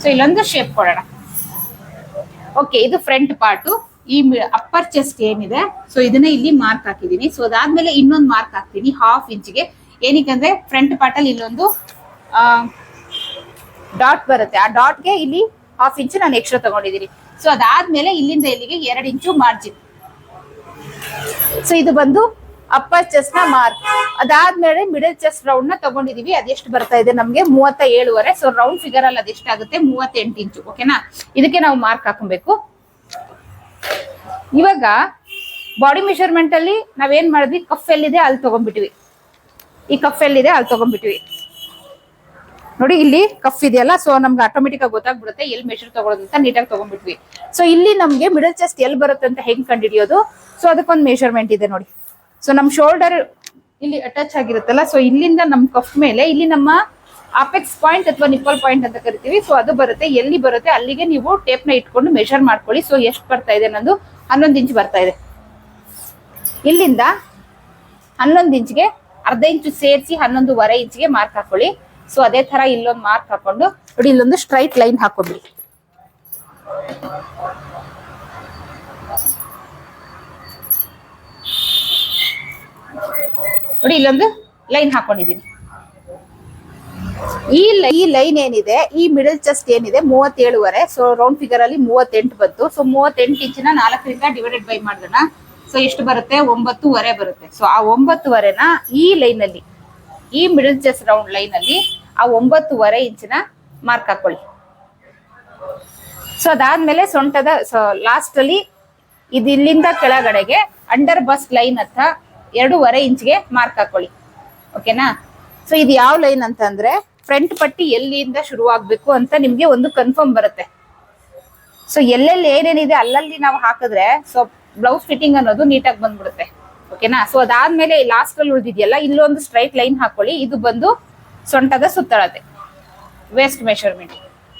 [SPEAKER 1] ಸೊ ಇಲ್ಲೊಂದು ಶೇಪ್ ಕೊಡೋಣ. ಓಕೆ ಇದು ಫ್ರಂಟ್ ಪಾರ್ಟು ಈ ಅಪ್ಪರ್ ಚೆಸ್ಟ್ ಏನಿದೆ ಸೊ ಇದನ್ನ ಇಲ್ಲಿ ಮಾರ್ಕ್ ಹಾಕಿದೀನಿ ಸೊ ಅದಾದ್ಮೇಲೆ ಇನ್ನೊಂದು ಮಾರ್ಕ್ ಹಾಕ್ತೀನಿ ಹಾಫ್ ಇಂಚ್ಗೆ ಏನಕ್ಕಂದ್ರೆ ಫ್ರಂಟ್ ಪಾರ್ಟ್ ಅಲ್ಲಿ ಇಲ್ಲೊಂದು ಡಾಟ್ ಬರುತ್ತೆ. ಆ ಡಾಟ್ಗೆ ಇಲ್ಲಿ ಹಾಫ್ ಇಂಚು ನಾನು ಎಕ್ಸ್ಟ್ರಾ ತಗೊಂಡಿದ್ದೀನಿ. ಸೊ ಅದಾದ್ಮೇಲೆ ಇಲ್ಲಿಂದ ಇಲ್ಲಿಗೆ ಎರಡು ಇಂಚು ಮಾರ್ಜಿನ್ ಸೊ ಇದು ಬಂದು ಅಪ್ಪರ್ ಚೆಸ್ನ ಮಾರ್ಕ್ ಅದಾದ್ಮೇಲೆ ಮಿಡಲ್ ಚೆಸ್ ರೌಂಡ್ನ ತಗೊಂಡಿದೀವಿ. ಅದೆಷ್ಟು ಬರ್ತಾ ಇದೆ ನಮ್ಗೆ? ಮೂವತ್ತ ಏಳುವರೆ ಸೊ ರೌಂಡ್ ಫಿಗರ್ ಅಲ್ಲಿ ಅದೆಷ್ಟಾಗುತ್ತೆ ಮೂವತ್ತೆಂಟು ಇಂಚು ಓಕೆನಾ ಇದಕ್ಕೆ ನಾವು ಮಾರ್ಕ್ ಹಾಕೊಬೇಕು. ಇವಾಗ ಬಾಡಿ ಮೆಷರ್ಮೆಂಟ್ ಅಲ್ಲಿ ನಾವೇನ್ ಮಾಡಿದ್ವಿ? ಕಫ್ ಎಲ್ಲಿದೆ? ಅಲ್ಲಿ ತಗೊಂಡ್ಬಿಟ್ವಿ. ಈ ಕಫ್ ಎಲ್ಲಿದೆ? ಅಲ್ಲಿ ತಗೊಂಡ್ಬಿಟ್ವಿ. ನೋಡಿ, ಇಲ್ಲಿ ಕಫ್ ಇದೆಯಲ್ಲ ಸೊ ನಮ್ಗೆ ಆಟೋಮೆಟಿಕ್ ಆಗಿ ಗೊತ್ತಾಗ್ಬಿಡುತ್ತೆ ಎಲ್ಲಿ ಮೆಷರ್ ತಗೊಳ್ಳೋದು ಅಂತ ನೀಟಾಗಿ ತಗೊಂಡ್ಬಿಟ್ವಿ. ಸೊ ಇಲ್ಲಿ ನಮ್ಗೆ ಮಿಡಲ್ ಚೆಸ್ಟ್ ಎಲ್ಲಿ ಬರುತ್ತೆ ಅಂತ ಹೆಂಗ್ ಕಂಡಿಡಿಯೋದು? ಸೊ ಅದಕ್ಕೊಂದು ಮೆಷರ್ಮೆಂಟ್ ಇದೆ ನೋಡಿ. ಸೊ ನಮ್ ಶೋಲ್ಡರ್ ಇಲ್ಲಿ ಅಟ್ಯಾಚ್ ಆಗಿರುತ್ತಲ್ಲ ಸೊ ಇಲ್ಲಿಂದ ನಮ್ ಕಫ್ ಮೇಲೆ, ಇಲ್ಲಿ ನಮ್ಮ ಅಪೆಕ್ಸ್ ಪಾಯಿಂಟ್ ಅಥವಾ ನಿಪ್ಪಲ್ ಪಾಯಿಂಟ್ ಅಂತ ಕರಿತೀವಿ. ಸೊ ಅದು ಬರುತ್ತೆ, ಎಲ್ಲಿ ಬರುತ್ತೆ, ಅಲ್ಲಿಗೆ ನೀವು ಟೇಪ್ನ ಇಟ್ಕೊಂಡು ಮೆಷರ್ ಮಾಡ್ಕೊಳ್ಳಿ. ಸೊ ಎಷ್ಟು ಬರ್ತಾ ಇದೆ ನಂದು ಹನ್ನೊಂದು ಇಂಚ್ ಬರ್ತಾ ಇದೆ. ಇಲ್ಲಿಂದ ಹನ್ನೊಂದು ಇಂಚ್ಗೆ ಅರ್ಧ ಇಂಚು ಸೇರಿಸಿ ಹನ್ನೊಂದುವರೆ ಇಂಚ್ಗೆ ಮಾರ್ಕ್ ಹಾಕೊಳ್ಳಿ. ಸೊ ಅದೇ ತರ ಇಲ್ಲೊಂದು ಮಾರ್ಕ್ ಹಾಕೊಂಡು ನೋಡಿ, ಇಲ್ಲೊಂದು ಸ್ಟ್ರೈಟ್ ಲೈನ್ ಹಾಕೊಂಡ್ಬಿಡಿ ನೋಡಿ, ಇಲ್ಲೊಂದು ಲೈನ್ ಹಾಕೊಂಡಿದೀನಿ ಈ ಈ ಲೈನ್ ಏನಿದೆ, ಈ ಮಿಡಲ್ ಚೆಸ್ಟ್ ಏನಿದೆ, ಮೂವತ್ತೇಳುವರೆ ಸೊ ರೌಂಡ್ ಫಿಗರ್ ಅಲ್ಲಿ ಮೂವತ್ತೆಂಟು ಬಂತು. ಸೊ ಮೂವತ್ತೆಂಟು ಇಂಚಿನ ನಾಲ್ಕರಿಂದ ಡಿವೈಡೆಡ್ ಬೈ ಮಾಡೋಣ ಸೊ ಎಷ್ಟು ಬರುತ್ತೆ? ಒಂಬತ್ತುವರೆ ಬರುತ್ತೆ. ಸೊ ಆ ಒಂಬತ್ತುವರೆನ ಈ ಲೈನ್ ಅಲ್ಲಿ, ಈ ಮಿಡಲ್ ಚೆಸ್ಟ್ ರೌಂಡ್ ಲೈನ್ ಅಲ್ಲಿ ಆ ಒಂಬತ್ತುವರೆ ಇಂಚಿನ ಮಾರ್ಕ್ ಹಾಕೊಳ್ಳಿ. ಸೊ ಅದಾದ್ಮೇಲೆ ಸೊಂಟದ ಲಾಸ್ಟ್ ಅಲ್ಲಿ ಇದು ಇಲ್ಲಿಂದ ಕೆಳಗಡೆಗೆ ಅಂಡರ್ ಬಸ್ ಲೈನ್ ಹತ್ರ ಎರಡೂವರೆ ಇಂಚ್ಗೆ ಮಾರ್ಕ್ ಹಾಕೊಳ್ಳಿ. ಓಕೆನಾ ಸೊ ಇದು ಯಾವ ಲೈನ್ ಅಂತಂದ್ರೆ ಫ್ರಂಟ್ ಪಟ್ಟಿ ಎಲ್ಲಿಂದ ಶುರುವಾಗ್ಬೇಕು ಅಂತ ನಿಮ್ಗೆ ಒಂದು ಕನ್ಫರ್ಮ್ ಬರುತ್ತೆ. ಸೊ ಎಲ್ಲೆಲ್ಲಿ ಏನೇನಿದೆ ಅಲ್ಲಲ್ಲಿ ನಾವು ಹಾಕಿದ್ರೆ ಸೊ ಬ್ಲೌಸ್ ಫಿಟ್ಟಿಂಗ್ ಅನ್ನೋದು ನೀಟಾಗಿ ಬಂದ್ಬಿಡುತ್ತೆ. ಓಕೆನಾ ಸೊ ಅದಾದ್ಮೇಲೆ ಲಾಸ್ಟ್ ಅಲ್ಲಿ ಉಳಿದಿದೆಯಲ್ಲ, ಇಲ್ಲೊಂದು ಸ್ಟ್ರೈಟ್ ಲೈನ್ ಹಾಕೊಳ್ಳಿ. ಇದು ಬಂದು ಸೊಂಟದ ಸುತ್ತಳತೆ. ವೇಸ್ಟ್ ಮೆಷರ್ಮೆಂಟ್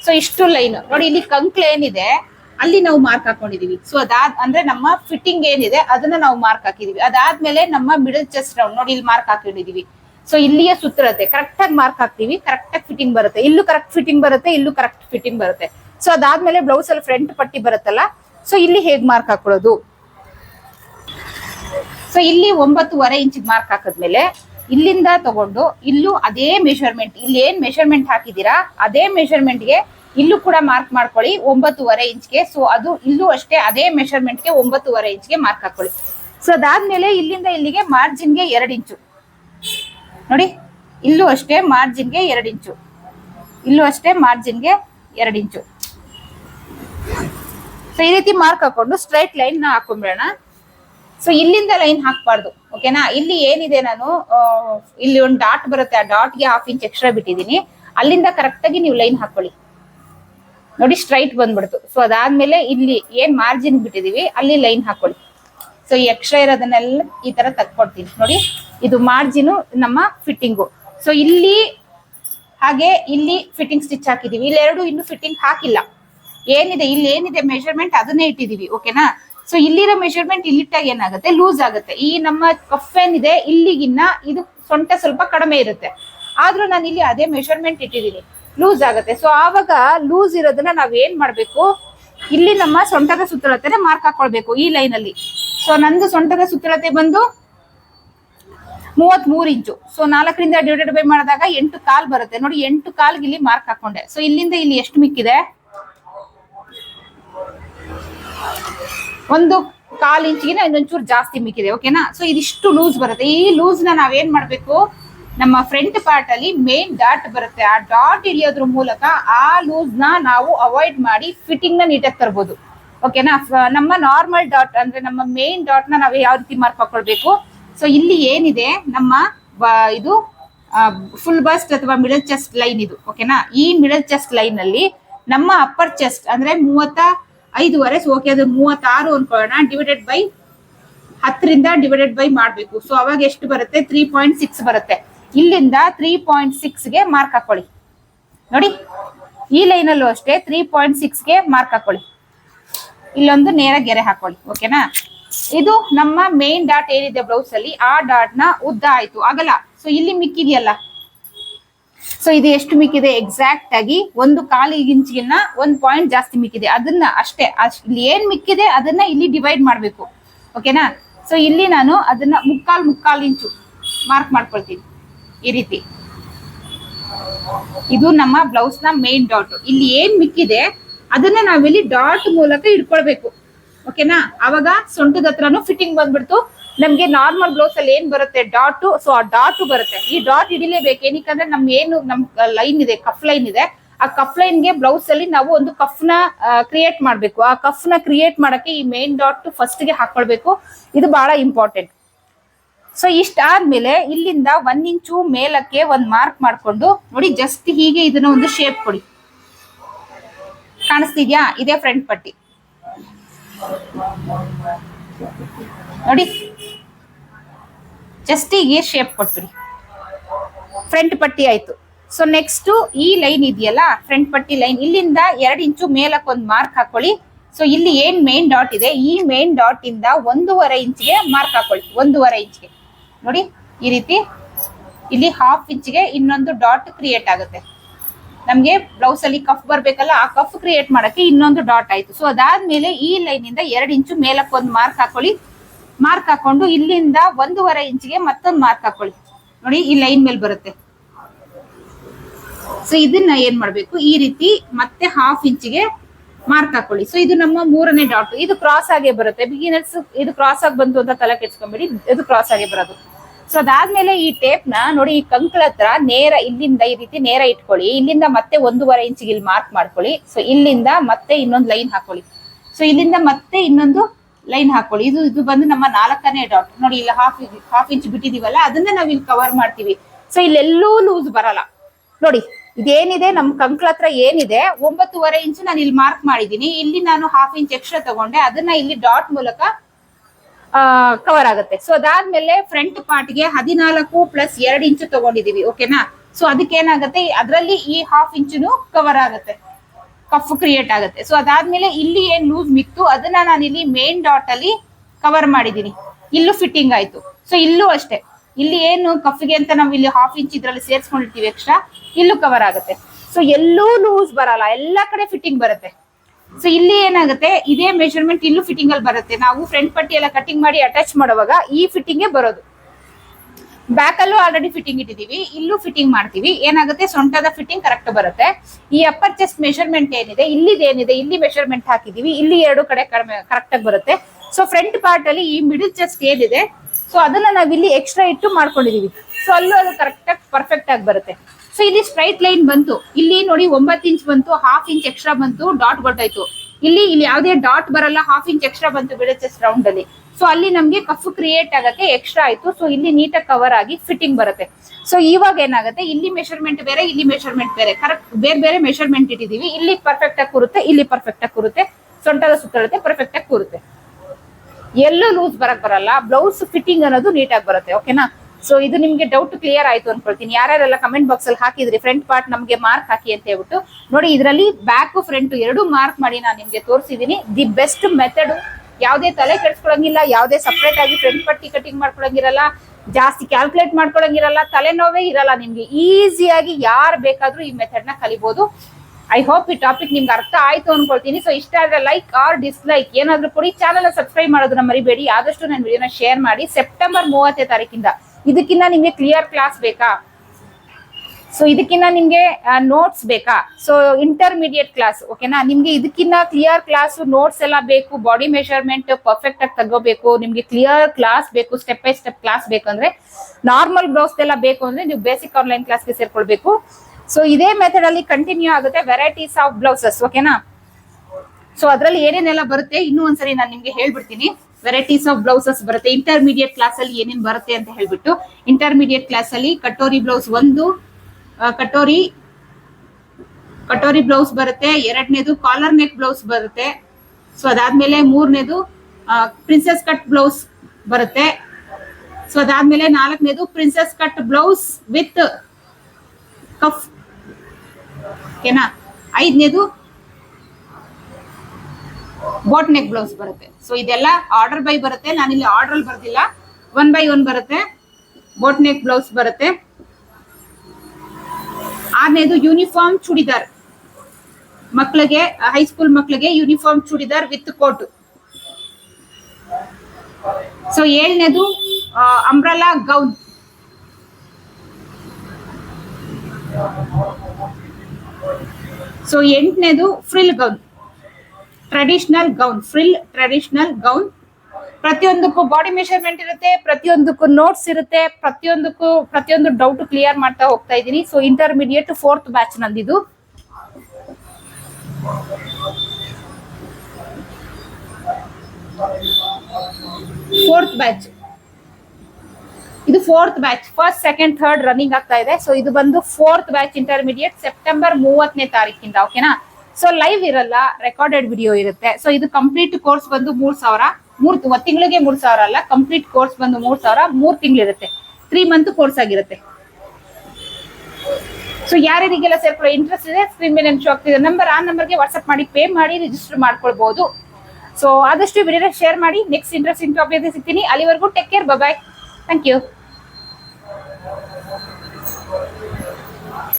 [SPEAKER 1] ಸೊ ಇಷ್ಟು ಲೈನ್ ನೋಡಿ, ಇಲ್ಲಿ ಕಂಕ್ಲ್ ಏನಿದೆ, ಅಲ್ಲಿ ನಾವು ಮಾರ್ಕ್ ಹಾಕೊಂಡಿದೀವಿ. ಸೊ ಅದಾದ, ಅಂದ್ರೆ ನಮ್ಮ ಫಿಟ್ಟಿಂಗ್ ಏನಿದೆ, ಅದನ್ನ ನಾವು ಮಾರ್ಕ್ ಹಾಕಿದೀವಿ. ಅದಾದ್ಮೇಲೆ ನಮ್ಮ ಮಿಡಲ್ ಚೆಸ್ಟ್ ರೌಂಡ್ ನೋಡಿ, ಇಲ್ಲಿ ಮಾರ್ಕ್ ಹಾಕೊಂಡಿದೀವಿ. ಸೊ ಇಲ್ಲಿಯ ಸುತ್ತಳತೆ ಕರೆಕ್ಟ್ ಆಗಿ ಮಾರ್ಕ್ ಹಾಕ್ತಿವಿ ಕರೆಕ್ಟ್ ಆಗಿ ಫಿಟ್ಟಿಂಗ್ ಬರುತ್ತೆ. ಇಲ್ಲೂ ಕರೆಕ್ಟ್ ಫಿಟ್ಟಿಂಗ್ ಬರುತ್ತೆ, ಇಲ್ಲೂ ಕರೆಕ್ಟ್ ಫಿಟ್ಟಿಂಗ್ ಬರುತ್ತೆ. ಸೊ ಅದಾದ್ಮೇಲೆ ಬ್ಲೌಸ್ ಅಲ್ಲಿ ಫ್ರಂಟ್ ಪಟ್ಟಿ ಬರುತ್ತಲ್ಲ ಸೊ ಇಲ್ಲಿ ಹೇಗ್ ಮಾರ್ಕ್ ಹಾಕೊಳ್ಳೋದು? ಸೊ ಇಲ್ಲಿ ಒಂಬತ್ತುವರೆ ಇಂಚಿಗೆ ಮಾರ್ಕ್ ಹಾಕಿದ್ಮೇಲೆ ಇಲ್ಲಿಂದ ತಗೊಂಡು ಇಲ್ಲೂ ಅದೇ ಮೆಷರ್ಮೆಂಟ್ ಇಲ್ಲಿ ಏನ್ ಮೆಷರ್ಮೆಂಟ್ ಹಾಕಿದೀರಾ ಅದೇ ಮೆಷರ್ಮೆಂಟ್ಗೆ ಇಲ್ಲೂ ಕೂಡ ಮಾರ್ಕ್ ಮಾಡ್ಕೊಳ್ಳಿ, ಒಂಬತ್ತುವರೆ ಇಂಚ್ಗೆ. ಸೊ ಅದು ಇಲ್ಲೂ ಅಷ್ಟೇ ಅದೇ ಮೆಷರ್ಮೆಂಟ್ಗೆ ಒಂಬತ್ತುವರೆ ಇಂಚ್ಗೆ ಮಾರ್ಕ್ ಹಾಕೊಳ್ಳಿ. ಸೊ ಅದಾದ್ಮೇಲೆ ಇಲ್ಲಿಂದ ಇಲ್ಲಿಗೆ ಮಾರ್ಜಿನ್ಗೆ ಎರಡು ಇಂಚು. ನೋಡಿ, ಇಲ್ಲೂ ಅಷ್ಟೇ ಮಾರ್ಜಿನ್ಗೆ ಎರಡು ಇಂಚು. ಇಲ್ಲೂ ಅಷ್ಟೇ ಮಾರ್ಜಿನ್ಗೆ ಎರಡು ಇಂಚು. ಸೊ ಈ ರೀತಿ ಮಾರ್ಕ್ ಹಾಕೊಂಡು ಸ್ಟ್ರೈಟ್ ಲೈನ್ನ ಹಾಕೊಂಡ್ಬಿಡೋಣ. ಸೊ ಇಲ್ಲಿಂದ ಲೈನ್ ಹಾಕ್ಬಾರ್ದು. ಓಕೆನಾ ಇಲ್ಲಿ ಏನಿದೆ ನಾನು ಇಲ್ಲಿ ಒಂದು ಡಾಟ್ ಬರುತ್ತೆ, ಆ ಡಾಟ್ಗೆ ಹಾಫ್ ಇಂಚ್ ಎಕ್ಸ್ಟ್ರಾ ಬಿಟ್ಟಿದ್ದೀನಿ. ಅಲ್ಲಿಂದ ಕರೆಕ್ಟ್ ಆಗಿ ನೀವು ಲೈನ್ ಹಾಕೊಳ್ಳಿ. ನೋಡಿ ಸ್ಟ್ರೈಟ್ ಬಂದ್ಬಿಡ್ತು. ಸೊ ಅದಾದ್ಮೇಲೆ ಇಲ್ಲಿ ಏನ್ ಮಾರ್ಜಿನ್ ಬಿಟ್ಟಿದೀವಿ, ಅಲ್ಲಿ ಲೈನ್ ಹಾಕೊಳ್ಳಿ. ಸೊ ಈ ಎಕ್ಸ್ಟ್ರಾ ಇರೋದನ್ನೆಲ್ಲ ಈ ತರ ತಕ್ಕೊಡ್ತೀನಿ ನೋಡಿ, ಇದು ಮಾರ್ಜಿನ್ ನಮ್ಮ ಫಿಟ್ಟಿಂಗು ಸೊ ಇಲ್ಲಿ ಹಾಗೆ ಇಲ್ಲಿ ಫಿಟ್ಟಿಂಗ್ ಸ್ಟಿಚ್ ಹಾಕಿದೀವಿ. ಇಲ್ಲಿ ಎರಡು ಇನ್ನು ಫಿಟ್ಟಿಂಗ್ ಹಾಕಿಲ್ಲ. ಏನಿದೆ, ಇಲ್ಲಿ ಏನಿದೆ ಮೆಷರ್ಮೆಂಟ್ ಅದನ್ನೇ ಇಟ್ಟಿದೀವಿ. ಓಕೆನಾ ಸೊ ಇಲ್ಲಿರೋ ಮೆಷರ್ಮೆಂಟ್ ಇಲ್ಲಿಟ್ಟಾಗ ಏನಾಗುತ್ತೆ? ಲೂಸ್ ಆಗುತ್ತೆ. ಈ ನಮ್ಮ ಕಫ್ ಏನಿದೆ ಇಲ್ಲಿಗಿನ್ನ ಇದು ಸೊಂಟ ಸ್ವಲ್ಪ ಕಡಿಮೆ ಇರುತ್ತೆ. ಆದ್ರೂ ನಾನು ಇಲ್ಲಿ ಅದೇ ಮೆಷರ್ಮೆಂಟ್ ಇಟ್ಟಿದ್ದೀನಿ ಲೂಸ್ ಆಗುತ್ತೆ. ಸೊ ಆವಾಗ ಲೂಸ್ ಇರೋದನ್ನ ನಾವ್ ಏನ್ ಮಾಡ್ಬೇಕು? ಇಲ್ಲಿ ನಮ್ಮ ಸೊಂಟದ ಸುತ್ತಳತೆನೆ ಮಾರ್ಕ್ ಹಾಕೊಳ್ಬೇಕು ಈ ಲೈನ್ ಅಲ್ಲಿ. ಸೊ ನಂದು ಸೊಂಟದ ಸುತ್ತಳತೆ ಬಂದು ಮೂವತ್ ಮೂರ್ ಇಂಚು. ಸೊ ನಾಲ್ಕರಿಂದ ಡಿವೈಡೆಡ್ ಬೈ ಮಾಡಿದಾಗ ಎಂಟು ಕಾಲ್ ಬರುತ್ತೆ. ನೋಡಿ, ಎಂಟು ಕಾಲ್ಗೆ ಇಲ್ಲಿ ಮಾರ್ಕ್ ಹಾಕೊಂಡೆ. ಸೊ ಇಲ್ಲಿಂದ ಇಲ್ಲಿ ಎಷ್ಟು ಮಿಕ್ಕಿದೆ? ಒಂದು ಕಾಲು ಇಂಚಿಗಿನ ಇನ್ನೊಂಚೂರು ಜಾಸ್ತಿ ಮಿಕ್ಕಿದೆ ಓಕೆನಾ ಸೊ ಇದಿಷ್ಟು ಲೂಸ್ ಬರುತ್ತೆ. ಈ ಲೂಸ್ನ ನಾವೇನ್ ಮಾಡ್ಬೇಕು? ನಮ್ಮ ಫ್ರಂಟ್ ಪಾರ್ಟ್ ಅಲ್ಲಿ ಮೇನ್ ಡಾಟ್ ಬರುತ್ತೆ. ಆ ಡಾಟ್ ಇಳಿಯೋದ್ರ ಮೂಲಕ ಆ ಲೂಸ್ನ ನಾವು ಅವಾಯ್ಡ್ ಮಾಡಿ ಫಿಟ್ಟಿಂಗ್ನ ನೀಟಾಗಿ ತರ್ಬೋದು ಓಕೆನಾ ನಮ್ಮ ನಾರ್ಮಲ್ ಡಾಟ್ ಅಂದ್ರೆ ನಮ್ಮ ಮೇನ್ ಡಾಟ್ನ ನಾವು ಯಾವ ರೀತಿ ಮಾರ್ಕ್ ಹಾಕೊಳ್ಬೇಕು? ಸೊ ಇಲ್ಲಿ ಏನಿದೆ? ನಮ್ಮ ಇದು ಫುಲ್ ಬಸ್ಟ್ ಅಥವಾ ಮಿಡಲ್ ಚೆಸ್ಟ್ ಲೈನ್ ಇದು ಓಕೆನಾ ಈ ಮಿಡಲ್ ಚೆಸ್ಟ್ ಲೈನ್ ಅಲ್ಲಿ ನಮ್ಮ ಅಪ್ಪರ್ ಚೆಸ್ಟ್ ಅಂದ್ರೆ ಮೂವತ್ತ ಐದುವರೆ ಸೊ ಓಕೆ ಅದು ಮೂವತ್ತಾರು ಅನ್ಕೊಳ್ಳೋಣ. ಡಿವೈಡೆಡ್ ಬೈ ಹತ್ತರಿಂದ ಡಿವೈಡೆಡ್ ಬೈ ಮಾಡಬೇಕು. ಸೊ ಅವಾಗ ಎಷ್ಟು ಬರುತ್ತೆ? ತ್ರೀ ಪಾಯಿಂಟ್ ಸಿಕ್ಸ್ ಬರುತ್ತೆ. ಇಲ್ಲಿಂದ ತ್ರೀ ಪಾಯಿಂಟ್ ಸಿಕ್ಸ್ಗೆ ಮಾರ್ಕ್ ಹಾಕೊಳ್ಳಿ. ನೋಡಿ, ಈ ಲೈನಲ್ಲೂ ಅಷ್ಟೇ ತ್ರೀ ಪಾಯಿಂಟ್ ಸಿಕ್ಸ್ಗೆ ಮಾರ್ಕ್ ಹಾಕೊಳ್ಳಿ. ಇಲ್ಲೊಂದು ನೇರ ಗೆರೆ ಹಾಕೊಳ್ಳಿ ಓಕೆನಾ ಇದು ನಮ್ಮ ಮೇನ್ ಡಾಟ್ ಏನಿದೆ ಬ್ಲೌಸ್ ಅಲ್ಲಿ? ಆ ಡಾಟ್ನ ಉದ್ದ ಆಯ್ತು. ಆಗಲ್ಲ. ಸೊ ಇಲ್ಲಿ ಮಿಕ್ಕಿದೆಯಲ್ಲ? ಸೊ ಇದು ಎಷ್ಟು ಮಿಕ್ಕಿದೆ? ಎಕ್ಸಾಕ್ಟ್ ಆಗಿ ಒಂದು ಕಾಲು ಇಂಚಿನ ಒಂದ್ ಪಾಯಿಂಟ್ ಜಾಸ್ತಿ ಮಿಕ್ಕಿದೆ. ಅದನ್ನ ಅಷ್ಟೇ ಇಲ್ಲಿ ಏನ್ ಮಿಕ್ಕಿದೆ ಅದನ್ನ ಇಲ್ಲಿ ಡಿವೈಡ್ ಮಾಡ್ಬೇಕು. ಓಕೆನಾ ಸೊ ಇಲ್ಲಿ ನಾನು ಅದನ್ನ ಮುಕ್ಕಾಲ್ ಮುಕ್ಕಾಲ್ ಇಂಚು ಮಾರ್ಕ್ ಮಾಡ್ಕೊಳ್ತೀನಿ. ಈ ರೀತಿ. ಇದು ನಮ್ಮ ಬ್ಲೌಸ್ನ ಮೇನ್ ಡಾಟ್ ಇಲ್ಲಿ ಏನ್ ಮಿಕ್ಕಿದೆ ಅದನ್ನ ನಾವಿಲ್ಲಿ ಡಾಟ್ ಮೂಲಕ ಇಟ್ಕೊಳ್ಬೇಕು. ಓಕೆನಾ ಅವಾಗ ಸೊಂಟದ ಹತ್ರನು ಫಿಟ್ಟಿಂಗ್ ಬಂದ್ಬಿಡ್ತು. ನಮ್ಗೆ ನಾರ್ಮಲ್ ಬ್ಲೌಸ್ ಅಲ್ಲಿ ಏನ್ ಬರುತ್ತೆ? ಡಾಟ್ ಸೊ ಆ ಡಾಟ್ ಬರುತ್ತೆ. ಈ ಡಾಟ್ ಹಿಡಿಲೇಬೇಕು. ಏನಕ್ಕಂದ್ರೆ ನಮ್ ಏನು, ನಮ್ ಲೈನ್ ಇದೆ ಕಫ್ ಲೈನ್ ಇದೆ. ಆ ಕಫ್ ಲೈನ್ಗೆ ಬ್ಲೌಸ್ ಅಲ್ಲಿ ನಾವು ಒಂದು ಕಫ್ನ ಕ್ರಿಯೇಟ್ ಮಾಡ್ಬೇಕು. ಆ ಕಫ್ನ ಕ್ರಿಯೇಟ್ ಮಾಡಕ್ಕೆ ಈ ಮೇನ್ ಡಾಟ್ ಫಸ್ಟ್ಗೆ ಹಾಕೊಳ್ಬೇಕು. ಇದು ಬಹಳ ಇಂಪಾರ್ಟೆಂಟ್ ಸೊ ಇಷ್ಟ ಆದ್ಮೇಲೆ ಇಲ್ಲಿಂದ ಒಂದ್ ಇಂಚು ಮೇಲಕ್ಕೆ ಒಂದ್ ಮಾರ್ಕ್ ಮಾಡ್ಕೊಂಡು, ನೋಡಿ ಜಸ್ಟ್ ಹೀಗೆ ಇದನ್ನ ಒಂದು ಶೇಪ್ ಕೊಡಿ. ಕಾಣಿಸ್ತಿದ್ಯಾ? ಇದೇ ಫ್ರಂಟ್ ಪಟ್ಟಿ. ನೋಡಿ ಜಸ್ಟ್ ಹೀಗೆ ಶೇಪ್ ಕೊಟ್ಬಿಡಿ. ಫ್ರಂಟ್ ಪಟ್ಟಿ ಆಯ್ತು. ಸೊ ನೆಕ್ಸ್ಟ್ ಈ ಲೈನ್ ಇದೆಯಲ್ಲ ಫ್ರಂಟ್ ಪಟ್ಟಿ ಲೈನ್ ಇಲ್ಲಿಂದ ಎರಡು ಇಂಚು ಮೇಲಕ್ಕೆ ಒಂದು ಮಾರ್ಕ್ ಹಾಕೊಳ್ಳಿ. ಸೊ ಇಲ್ಲಿ ಏನ್ ಮೇನ್ ಡಾಟ್ ಇದೆ? ಈ ಮೇನ್ ಡಾಟ್ ಇಂದ ಒಂದೂವರೆ ಇಂಚ್ಗೆ ಮಾರ್ಕ್ ಹಾಕೊಳ್ಳಿ. ಒಂದೂವರೆ ಇಂಚ್ಗೆ. ನೋಡಿ, ಈ ರೀತಿ. ಇಲ್ಲಿ ಹಾಫ್ ಇಂಚ್ಗೆ ಇನ್ನೊಂದು ಡಾಟ್ ಕ್ರಿಯೇಟ್ ಆಗುತ್ತೆ. ನಮಗೆ ಬ್ಲೌಸ್ ಅಲ್ಲಿ ಕಫ್ ಬರ್ಬೇಕಲ್ಲ, ಆ ಕಫ್ ಕ್ರಿಯೇಟ್ ಮಾಡಕ್ಕೆ ಇನ್ನೊಂದು ಡಾಟ್ ಆಯ್ತು. ಸೊ ಅದಾದ್ಮೇಲೆ ಈ ಲೈನ್ ಇಂದ ಎರಡು ಇಂಚು ಮೇಲಕ್ಕೆ ಒಂದು ಮಾರ್ಕ್ ಹಾಕೊಳ್ಳಿ. ಮಾರ್ಕ್ ಹಾಕೊಂಡು ಇಲ್ಲಿಂದ ಒಂದೂವರೆ ಇಂಚಿಗೆ ಮತ್ತೊಂದು ಮಾರ್ಕ್ ಹಾಕೊಳ್ಳಿ. ನೋಡಿ, ಈ ಲೈನ್ ಮೇಲೆ ಬರುತ್ತೆ. ಸೊ ಇದನ್ನ ಏನ್ ಮಾಡ್ಬೇಕು? ಈ ರೀತಿ ಮತ್ತೆ ಹಾಫ್ ಇಂಚಿಗೆ ಮಾರ್ಕ್ ಹಾಕೊಳ್ಳಿ. ಸೊ ಇದು ನಮ್ಮ ಮೂರನೇ ಡಾಟ್ ಇದು ಕ್ರಾಸ್ ಆಗೇ ಬರುತ್ತೆ. ಬಿಗಿನರ್ಸ್ ಇದು ಕ್ರಾಸ್ ಆಗಿ ಬಂತು ಅಂತ ತಲೆ ಕೆಚ್ಕೊಂಬೇಡಿ ಇದು ಕ್ರಾಸ್ ಆಗೇ ಬರೋದು. ಸೊ ಅದಾದ್ಮೇಲೆ ಈ ಟೇಪ್ನ ನೋಡಿ, ಈ ಕಂಕಳ ಹತ್ರ ನೇರ ಇಲ್ಲಿಂದ ಈ ರೀತಿ ನೇರ ಇಟ್ಕೊಳ್ಳಿ. ಇಲ್ಲಿಂದ ಮತ್ತೆ ಒಂದೂವರೆ ಇಂಚಿಗೆ ಇಲ್ಲಿ ಮಾರ್ಕ್ ಮಾಡ್ಕೊಳ್ಳಿ. ಸೊ ಇಲ್ಲಿಂದ ಮತ್ತೆ ಇನ್ನೊಂದು ಲೈನ್ ಹಾಕೊಳ್ಳಿ. ಸೊ ಇಲ್ಲಿಂದ ಮತ್ತೆ ಇನ್ನೊಂದು ಲೈನ್ ಹಾಕೊಳ್ಳಿ. ಇದು ಇದು ಬಂದು ನಮ್ಮ ನಾಲ್ಕನೇ ಡಾಟ್. ನೋಡಿ, ಇಲ್ಲಿ ಹಾಫ್ ಹಾಫ್ ಇಂಚ್ ಬಿಟ್ಟಿದೀವಲ್ಲ, ಅದನ್ನ ನಾವ್ ಇಲ್ಲಿ ಕವರ್ ಮಾಡ್ತೀವಿ. ಸೊ ಇಲ್ಲೆಲ್ಲೂ ಲೂಸ್ ಬರಲ್ಲ. ನೋಡಿ, ಇದೇನಿದೆ? ನಮ್ ಕಂಕ್ಳ ಹತ್ರ ಏನಿದೆ? ಒಂಬತ್ತುವರೆ ಇಂಚು ನಾನು ಇಲ್ಲಿ ಮಾರ್ಕ್ ಮಾಡಿದೀನಿ. ಇಲ್ಲಿ ನಾನು ಹಾಫ್ ಇಂಚ್ ಎಕ್ಸ್ಟ್ರಾ ತಗೊಂಡೆ. ಅದನ್ನ ಇಲ್ಲಿ ಡಾಟ್ ಮೂಲಕ ಕವರ್ ಆಗುತ್ತೆ. ಸೊ ಅದಾದ್ಮೇಲೆ ಫ್ರಂಟ್ ಪಾರ್ಟ್ಗೆ ಹದಿನಾಲ್ಕು ಪ್ಲಸ್ ಎರಡು ಇಂಚು ತಗೊಂಡಿದೀವಿ. ಓಕೆನಾ ಸೊ ಅದಕ್ಕೆ ಏನಾಗುತ್ತೆ ಅದರಲ್ಲಿ ಈ ಹಾಫ್ ಇಂಚುನು ಕವರ್ ಆಗುತ್ತೆ. ಕಫ್ ಕ್ರಿಯೇಟ್ ಆಗುತ್ತೆ. ಸೊ ಅದಾದ್ಮೇಲೆ ಇಲ್ಲಿ ಏನ್ ಲೂಸ್ ಮಿಕ್ತು ಅದನ್ನ ನಾನು ಇಲ್ಲಿ ಮೇನ್ ಡಾಟ್ ಅಲ್ಲಿ ಕವರ್ ಮಾಡಿದೀನಿ ಇಲ್ಲೂ ಫಿಟ್ಟಿಂಗ್ ಆಯ್ತು. ಸೊ ಇಲ್ಲೂ ಅಷ್ಟೇ. ಇಲ್ಲಿ ಏನು ಕಫ್ಗೆ ಅಂತ ನಾವು ಇಲ್ಲಿ ಹಾಫ್ ಇಂಚ್ ಇದ್ರಲ್ಲಿ ಸೇರ್ಸ್ಕೊಂಡಿರ್ತೀವಿ ಎಕ್ಸ್ಟ್ರಾ ಇಲ್ಲೂ ಕವರ್ ಆಗುತ್ತೆ. ಸೊ ಎಲ್ಲೂ ಲೂಸ್ ಬರಲ್ಲ. ಎಲ್ಲಾ ಕಡೆ ಫಿಟ್ಟಿಂಗ್ ಬರುತ್ತೆ. ಸೊ ಇಲ್ಲಿ ಏನಾಗುತ್ತೆ? ಇದೇ ಮೆಷರ್ಮೆಂಟ್ ಇಲ್ಲೂ ಫಿಟ್ಟಿಂಗ್ ಅಲ್ಲಿ ಬರುತ್ತೆ. ನಾವು ಫ್ರಂಟ್ ಪಟ್ಟಿ ಎಲ್ಲ ಕಟಿಂಗ್ ಮಾಡಿ ಅಟ್ಯಾಚ್ ಮಾಡುವಾಗ ಈ ಫಿಟ್ಟಿಂಗ್ ಬರೋದು. ಬ್ಯಾಕ್ ಅಲ್ಲೂ ಆಲ್ರೆಡಿ ಫಿಟ್ಟಿಂಗ್ ಇಟ್ಟಿದೀವಿ, ಇಲ್ಲೂ ಫಿಟ್ಟಿಂಗ್ ಮಾಡ್ತೀವಿ. ಏನಾಗುತ್ತೆ? ಸೊಂಟದ ಫಿಟ್ಟಿಂಗ್ ಕರೆಕ್ಟ್ ಬರುತ್ತೆ. ಈ ಅಪ್ಪರ್ ಚೆಸ್ಟ್ ಮೆಷರ್ಮೆಂಟ್ ಏನಿದೆ? ಇಲ್ಲಿದ್ ಏನಿದೆ? ಇಲ್ಲಿ ಮೆಷರ್ಮೆಂಟ್ ಹಾಕಿದೀವಿ. ಇಲ್ಲಿ ಎರಡು ಕಡೆ ಕಡಿಮೆ ಕರೆಕ್ಟ್ ಆಗಿ ಬರುತ್ತೆ. ಸೊ ಫ್ರಂಟ್ ಪಾರ್ಟ್ ಅಲ್ಲಿ ಈ ಮಿಡಲ್ ಚೆಸ್ಟ್ ಏನಿದೆ ಸೊ ಅದನ್ನ ನಾವ್ ಇಲ್ಲಿ ಎಕ್ಸ್ಟ್ರಾ ಇಟ್ಟು ಮಾಡ್ಕೊಂಡಿದೀವಿ. ಸೊ ಅಲ್ಲೂ ಅದು ಕರೆಕ್ಟ್ ಆಗಿ ಪರ್ಫೆಕ್ಟ್ ಆಗಿ ಬರುತ್ತೆ. ಸೊ ಇಲ್ಲಿ ಸ್ಟ್ರೈಟ್ ಲೈನ್ ಬಂತು. ಇಲ್ಲಿ ನೋಡಿ ಒಂಬತ್ತು ಇಂಚ್ ಬಂತು ಹಾಫ್ ಇಂಚ್ ಎಕ್ಸ್ಟ್ರಾ ಬಂತು ಡಾಟ್ ಗೊತ್ತಾಯ್ತು. ಇಲ್ಲಿ ಇಲ್ಲಿ ಯಾವುದೇ ಡಾಟ್ ಬರಲ್ಲ ಹಾಫ್ ಇಂಚ್ ಎಕ್ಸ್ಟ್ರಾ ಬಂತು ಮಿಡಲ್ ರೌಂಡ್ ಅಲ್ಲಿ. ಸೊ ಅಲ್ಲಿ ನಮ್ಗೆ ಕಫ್ ಕ್ರಿಯೇಟ್ ಆಗಕ್ಕೆ ಎಕ್ಸ್ಟ್ರಾ ಆಯ್ತು. ಸೊ ಇಲ್ಲಿ ನೀಟಾಗಿ ಕವರ್ ಆಗಿ ಫಿಟ್ಟಿಂಗ್ ಬರುತ್ತೆ. ಸೊ ಇವಾಗ ಏನಾಗುತ್ತೆ? ಇಲ್ಲಿ ಮೆಷರ್ಮೆಂಟ್ ಬೇರೆ, ಇಲ್ಲಿ ಮೆಷರ್ಮೆಂಟ್ ಬೇರೆ. ಕರೆಕ್ಟ್ ಬೇರೆ ಬೇರೆ ಮೆಷರ್ಮೆಂಟ್ ಇಟ್ಟಿದೀವಿ. ಇಲ್ಲಿ ಪರ್ಫೆಕ್ಟ್ ಆಗಿ ಕೂರುತ್ತೆ, ಇಲ್ಲಿ ಪರ್ಫೆಕ್ಟ್ ಆಗಿ ಕೂರುತ್ತೆ. ಸೊಂಟದ ಸುತ್ತಳತೆ ಪರ್ಫೆಕ್ಟ್ ಆಗಿ ಕೂರುತ್ತೆ. ಎಲ್ಲೂ ಲೂಸ್ ಬರಕ್ ಬರಲ್ಲ. ಬ್ಲೌಸ್ ಫಿಟ್ಟಿಂಗ್ ಅನ್ನೋದು ನೀಟಾಗಿ ಬರುತ್ತೆ ಓಕೆನಾ ಸೊ ಇದು ನಿಮ್ಗೆ ಡೌಟ್ ಕ್ಲಿಯರ್ ಆಯ್ತು ಅನ್ಕೊಳ್ತೀನಿ. ಯಾರ್ಯಾರೆಲ್ಲ ಕಮೆಂಟ್ ಬಾಕ್ಸ್ ಅಲ್ಲಿ ಹಾಕಿದ್ರಿ? ಫ್ರಂಟ್ ಪಾರ್ಟ್ ನಮ್ಗೆ ಮಾರ್ಕ್ ಹಾಕಿ ಅಂತ ಹೇಳ್ಬಿಟ್ಟು. ನೋಡಿ, ಇದರಲ್ಲಿ ಬ್ಯಾಕ್ ಫ್ರಂಟ್ ಎರಡು ಮಾರ್ಕ್ ಮಾಡಿ ನಾನು ನಿಮ್ಗೆ ತೋರಿಸಿದೀನಿ. ದಿ ಬೆಸ್ಟ್ ಮೆಥಡ್ ಯಾವುದೇ ತಲೆ ಕೆಡ್ಸ್ಕೊಳಂಗಿಲ್ಲ, ಯಾವುದೇ ಸಪ್ರೇಟ್ ಆಗಿ ಫ್ರೆಂಡ್ ಪಟ್ಟಿ ಕಟಿಂಗ್ ಮಾಡ್ಕೊಳಂಗಿರಲ್ಲ, ಜಾಸ್ತಿ ಕ್ಯಾಲ್ಕುಲೇಟ್ ಮಾಡ್ಕೊಳಂಗಿರಲ್ಲ, ತಲೆನೋವೇ ಇರಲ್ಲ ನಿಮ್ಗೆ. ಈಸಿಯಾಗಿ ಯಾರು ಬೇಕಾದ್ರೂ ಈ ಮೆಥಡ್ನ ಕಲಿಬಹುದು ಐ ಹೋಪ್ ಈ ಟಾಪಿಕ್ ನಿಮ್ಗೆ ಅರ್ಥ ಆಯ್ತು ಅನ್ಕೊಳ್ತೀನಿ. ಸೊ ಇಷ್ಟ ಆದ್ರೆ ಲೈಕ್ ಆರ್ ಡಿಸ್ಲೈಕ್ ಏನಾದ್ರೂ ಕೊಡಿ. ಚಾನಲ್ ಸಬ್ಸ್ಕ್ರೈಬ್ ಮಾಡೋದನ್ನ ಮರಿಬೇಡಿ. ಆದಷ್ಟು ನನ್ನ ವಿಡಿಯೋನ ಶೇರ್ ಮಾಡಿ. ಸೆಪ್ಟೆಂಬರ್ ಮೂವತ್ತನೇ ತಾರೀಕಿಂದ. ಇದಕ್ಕಿಂತ ನಿಮ್ಗೆ ಕ್ಲಿಯರ್ ಕ್ಲಾಸ್ ಬೇಕಾ? ಸೊ ಇದಕ್ಕಿನ್ನ ನಿಮ್ಗೆ ನೋಟ್ಸ್ ಬೇಕಾ? ಸೊ ಇಂಟರ್ಮೀಡಿಯೇಟ್ ಕ್ಲಾಸ್ ಓಕೆನಾ ನಿಮ್ಗೆ ಇದಕ್ಕಿನ್ನ ಕ್ಲಿಯರ್ ಕ್ಲಾಸ್ ನೋಟ್ಸ್ ಎಲ್ಲ ಬೇಕು ಬಾಡಿ ಮೆಷರ್ಮೆಂಟ್ ಪರ್ಫೆಕ್ಟ್ ಆಗಿ ತಗೋಬೇಕು, ನಿಮ್ಗೆ ಕ್ಲಿಯರ್ ಕ್ಲಾಸ್ ಬೇಕು ಸ್ಟೆಪ್ ಬೈ ಸ್ಟೆಪ್ ಕ್ಲಾಸ್ ಬೇಕಂದ್ರೆ ನಾರ್ಮಲ್ ಬ್ಲೌಸ್ ಎಲ್ಲ ಬೇಕು ಅಂದ್ರೆ ನೀವು ಬೇಸಿಕ್ ಆನ್ಲೈನ್ ಕ್ಲಾಸ್ಗೆ ಸೇರ್ಕೊಳ್ಬೇಕು. ಸೊ ಇದೇ ಮೆಥಡ್ ಅಲ್ಲಿ ಕಂಟಿನ್ಯೂ ಆಗುತ್ತೆ ವೆರೈಟೀಸ್ ಆಫ್ ಬ್ಲೌಸಸ್ ಓಕೆನಾ ಸೊ ಅದ್ರಲ್ಲಿ ಏನೇನೆಲ್ಲ ಬರುತ್ತೆ? ಇನ್ನೂ ಒಂದ್ಸರಿ ನಾನು ನಿಮ್ಗೆ ಹೇಳ್ಬಿಡ್ತೀನಿ. ವೆರೈಟೀಸ್ ಆಫ್ ಬ್ಲೌಸಸ್ ಬರುತ್ತೆ. ಇಂಟರ್ಮೀಡಿಯೇಟ್ ಕ್ಲಾಸ್ ಅಲ್ಲಿ ಏನೇನು ಬರುತ್ತೆ ಅಂತ ಹೇಳ್ಬಿಟ್ಟು ಇಂಟರ್ಮೀಡಿಯೇಟ್ ಕ್ಲಾಸ್ ಅಲ್ಲಿ ಕಟೋರಿ ಬ್ಲೌಸ್ ಒಂದು ಕಟೋರಿ. ಕಟೋರಿ ಬ್ಲೌಸ್ ಬರುತ್ತೆ, ಎರಡನೇದು ಕಾಲರ್ ನೆಕ್ ಬ್ಲೌಸ್ ಬರುತ್ತೆ. ಸೊ ಅದಾದ್ಮೇಲೆ ಮೂರನೇದು ಪ್ರಿನ್ಸೆಸ್ ಕಟ್ ಬ್ಲೌಸ್ ಬರುತ್ತೆ. ಸೊ ಅದಾದ್ಮೇಲೆ ನಾಲ್ಕನೇದು princess cut blouse with cuff ಓಕೆನಾ? ಐದನೇದು ಬೋಟ್ ನೆಕ್ ಬ್ಲೌಸ್ ಬರುತ್ತೆ. ಸೊ ಇದೆಲ್ಲ ಆರ್ಡರ್ ಬೈ ಬರುತ್ತೆ. ನಾನಿಲ್ಲಿ ಆರ್ಡರ್ ಬರ್ದಿಲ್ಲ. ಒನ್ ಬೈ ಒನ್ ಬರುತ್ತೆ. ಬೋಟ್ ನೆಕ್ ಬ್ಲೌಸ್ ಬರುತ್ತೆ. ಆರನೇದು ಯೂನಿಫಾರ್ಮ್ ಚೂಡಿದಾರ್. ಮಕ್ಕಳಿಗೆ ಹೈಸ್ಕೂಲ್ ಮಕ್ಕಳಿಗೆ uniform churidar with coat so ಏಳನೇದು umbrella gown so ಎಂಟನೇದು frill gown traditional gown frill traditional gown ಪ್ರತಿಯೊಂದಕ್ಕೂ ಬಾಡಿ ಮೆಷರ್ಮೆಂಟ್ ಇರುತ್ತೆ, ಪ್ರತಿಯೊಂದಕ್ಕೂ ನೋಟ್ಸ್ ಇರುತ್ತೆ, ಪ್ರತಿಯೊಂದಕ್ಕೂ, ಪ್ರತಿಯೊಂದು ಡೌಟ್ ಕ್ಲಿಯರ್ ಮಾಡ್ತಾ ಹೋಗ್ತಾ ಇದ್ದೀನಿ. ಸೊ ಇಂಟರ್ಮೀಡಿಯೇಟ್ ಫೋರ್ತ್ ಬ್ಯಾಚ್ ನಂದಿದು. ಫೋರ್ತ್ ಬ್ಯಾಚ್ ಇದು fourth batch first second third running ಆಗ್ತಾ ಇದೆ. ಸೊ ಇದು ಬಂದು ಫೋರ್ತ್ ಬ್ಯಾಚ್ ಇಂಟರ್ಮೀಡಿಯೇಟ್ ಸೆಪ್ಟೆಂಬರ್ ಮೂವತ್ತನೇ ತಾರೀಕಿಂದ ಓಕೆನಾ ಸೊ ಲೈವ್ ಇರಲ್ಲ ರೆಕಾರ್ಡೆಡ್ ವಿಡಿಯೋ ಇರುತ್ತೆ. ಸೊ ಇದು ಕಂಪ್ಲೀಟ್ ಕೋರ್ಸ್ ಬಂದು ಮೂರ್ ಸಾವಿರ. ಮೂರ್ ತಿಂಗಳಿಗೆ ಮೂರ್ ಸಾವಿರ ಅಲ್ಲ ಕಂಪ್ಲೀಟ್ ಕೋರ್ಸ್ ಬಂದು ಮೂರ್ ಸಾವಿರ, ಮೂರ್ ತಿಂಗಳಿರುತ್ತೆ. ತ್ರೀ ಮಂತ್ ಕೋರ್ಸ್ ಆಗಿರುತ್ತೆ. ಸೊ ಯಾರ್ಯಾರಿಗೆಲ್ಲ ಸೇರ್ಕೊಳ್ಳೋ ಇಂಟ್ರೆಸ್ಟ್ ಇದೆ ಸ್ಕ್ರೀನ್ ಮೇಲೆ ಶೋ ಆಗ್ತಿದೆ ನಂಬರ್ ಆ ನಂಬರ್ಗೆ ವಾಟ್ಸ್ಆಪ್ ಮಾಡಿ ಪೇ ಮಾಡಿ ರಿಜಿಸ್ಟರ್ ಮಾಡ್ಕೊಳ್ಬಹುದು ಸೊ ಆದಷ್ಟು ವಿಡಿಯೋನ ಶೇರ್ ಮಾಡಿ ನೆಕ್ಸ್ಟ್ ಇಂಟ್ರೆಸ್ಟಿಂಗ್ ಟಾಪಿಕ್ ಸಿಗ್ತೀನಿ. ಅಲ್ಲಿವರೆಗೂ take care bye thank you